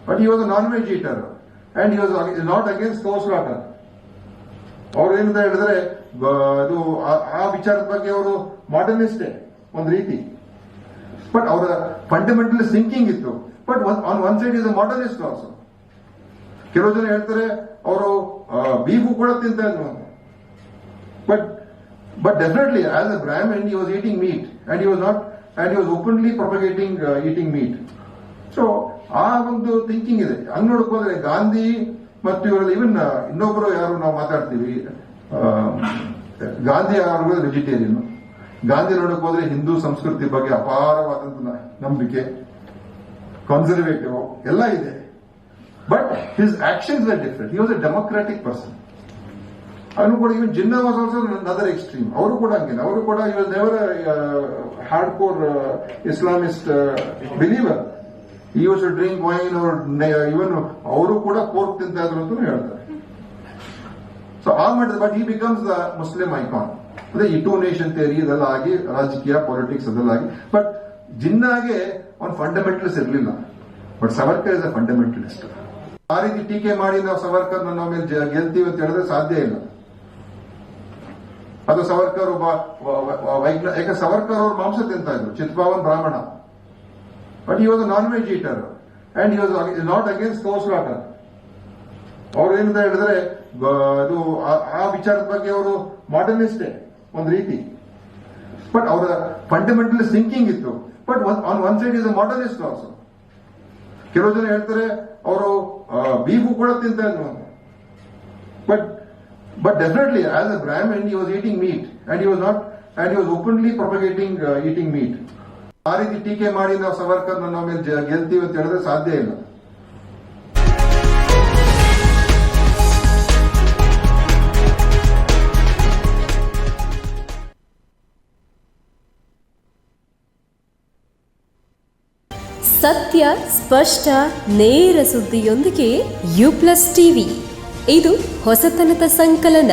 B: But he was non veg eater and was not against cow slaughter ಅವ್ರು ಏನಂತ ಹೇಳಿದ್ರೆ ಅದು ಆ- ವಿಚಾರದ ಬಗ್ಗೆ ಅವರು ಮಾಡರ್ನಿಸ್ಟೇ ಒಂದು ರೀತಿ. ಬಟ್ ಅವರ ಫಂಡಮೆಂಟಲ್ ಥಿಂಕಿಂಗ್ ಇತ್ತು. But on one side is a modernist also ಕೆಲವು ಜನ ಹೇಳ್ತಾರೆ, ಅವರು ಬೀಫು ಕೂಡ ತಿಂತ but but definitely as a Brahmin was eating meat. And he was not, and he was openly propagating propagating eating meat. So ಆ ಒಂದು thinking ಇದೆ. ಹಂಗ್ ನೋಡಕ್ ಹೋದ್ರೆ ಗಾಂಧಿ ಮತ್ತು ಇವರಲ್ಲಿ ಇವನ್ ಇನ್ನೊಬ್ಬರು ಯಾರು ನಾವು ಮಾತಾಡ್ತೀವಿ ಗಾಂಧಿ ಅವರು ವೆಜಿಟೇರಿಯನ್ ಗಾಂಧಿ ನೋಡಕ್ ಹೋದ್ರೆ ಹಿಂದೂ ಸಂಸ್ಕೃತಿ ಬಗ್ಗೆ ಅಪಾರವಾದಂತ ನಂಬಿಕೆ ಕನ್ಸರ್ವೇಟಿವ್ ಎಲ್ಲ ಇದೆ. But his actions are different he was a democratic person ಅವನು ಕೂಡ even Jinnah was also other extreme ಅವರು ಕೂಡ ಹಂಗೇನೆ ಅವರು ಕೂಡ ಇವರ್ never hard core Islamist believer ಈ ವರ್ಷ ಡ್ರಿಂಕ್ ವೈನ್ ಇವನ್ ಅವರು ಕೂಡ ಪೋರ್ಕ್ ತಿಂತ ಇದ್ರು ಅಂತ ಹೇಳ್ತಾರೆ. ಸೊ ಆ ಮಾಡಿದ ಬಟ್ ಈ ಬಿಕಮ್ಸ್ ದ ಮುಸ್ಲಿಂ ಐಕಾನ್ ಅಂದ್ರೆ ಈ ಟೂ ನೇಷನ್ ಥಿಯರಿ ಇದೆಲ್ಲ ಆಗಿ ರಾಜಕೀಯ ಪಾಲಿಟಿಕ್ಸ್ ಅದೆಲ್ಲ ಆಗಿ ಬಟ್ ಜಿನ್ನಾಗೆ ಒಂದು ಫಂಡಮೆಂಟಲ್ಸ್ ಇರಲಿಲ್ಲ. But Savarkar is a fundamentalist ಆ ರೀತಿ ಟೀಕೆ ಮಾಡಿ ನಾವು ಸವರ್ಕರ್ ನಾವು ಮೇಲೆ ಗೆಲ್ತೀವಿ ಅಂತ ಹೇಳಿದ್ರೆ ಸಾಧ್ಯ ಇಲ್ಲ. ಅದು ಸವರ್ಕರ್ ಒಬ್ಬ ಯಾಕೆ ಸವರ್ಕರ್ ಅವರು ಮಾಂಸ ತಿಂತ ಇದ್ರು. ಚಿತ್ಪಾವನ್ ಬ್ರಾಹ್ಮಣ. But he was non veg eater and he was not against cow slaughter ಅವ್ರು ಏನಂತ ಹೇಳಿದ್ರೆ ಅದು ಆ- ವಿಚಾರದ ಬಗ್ಗೆ ಅವರು ಮಾಡರ್ನಿಸ್ಟೇ ಒಂದು ರೀತಿ. ಬಟ್ ಅವರ ಫಂಡಮೆಂಟಲ್ ಥಿಂಕಿಂಗ್ ಇತ್ತು. But on one side is a modernist also ಕೆಲವು ಜನ ಹೇಳ್ತಾರೆ, ಅವರು ಬೀಫು ಕೂಡ ತಿಂತ but but definitely as a Brahmin he was eating meat, and he was not, and he was openly propagating propagating eating meat. ಆ ರೀತಿ ಟೀಕೆ ಮಾಡಿ ನಾವು ಸವರ್ಕರ್ ನಾವು ಮೇಲೆ ಗೆಲ್ತೀವಿ ಅಂತ ಹೇಳಿದ್ರೆ ಸಾಧ್ಯ ಇಲ್ಲ.
C: ಸತ್ಯ, ಸ್ಪಷ್ಟ, ನೇರ ಸುದ್ದಿಯೊಂದಿಗೆ ಯು ಪ್ಲಸ್ ಟಿವಿ. ಇದು ಹೊಸತನದ ಸಂಕಲನ.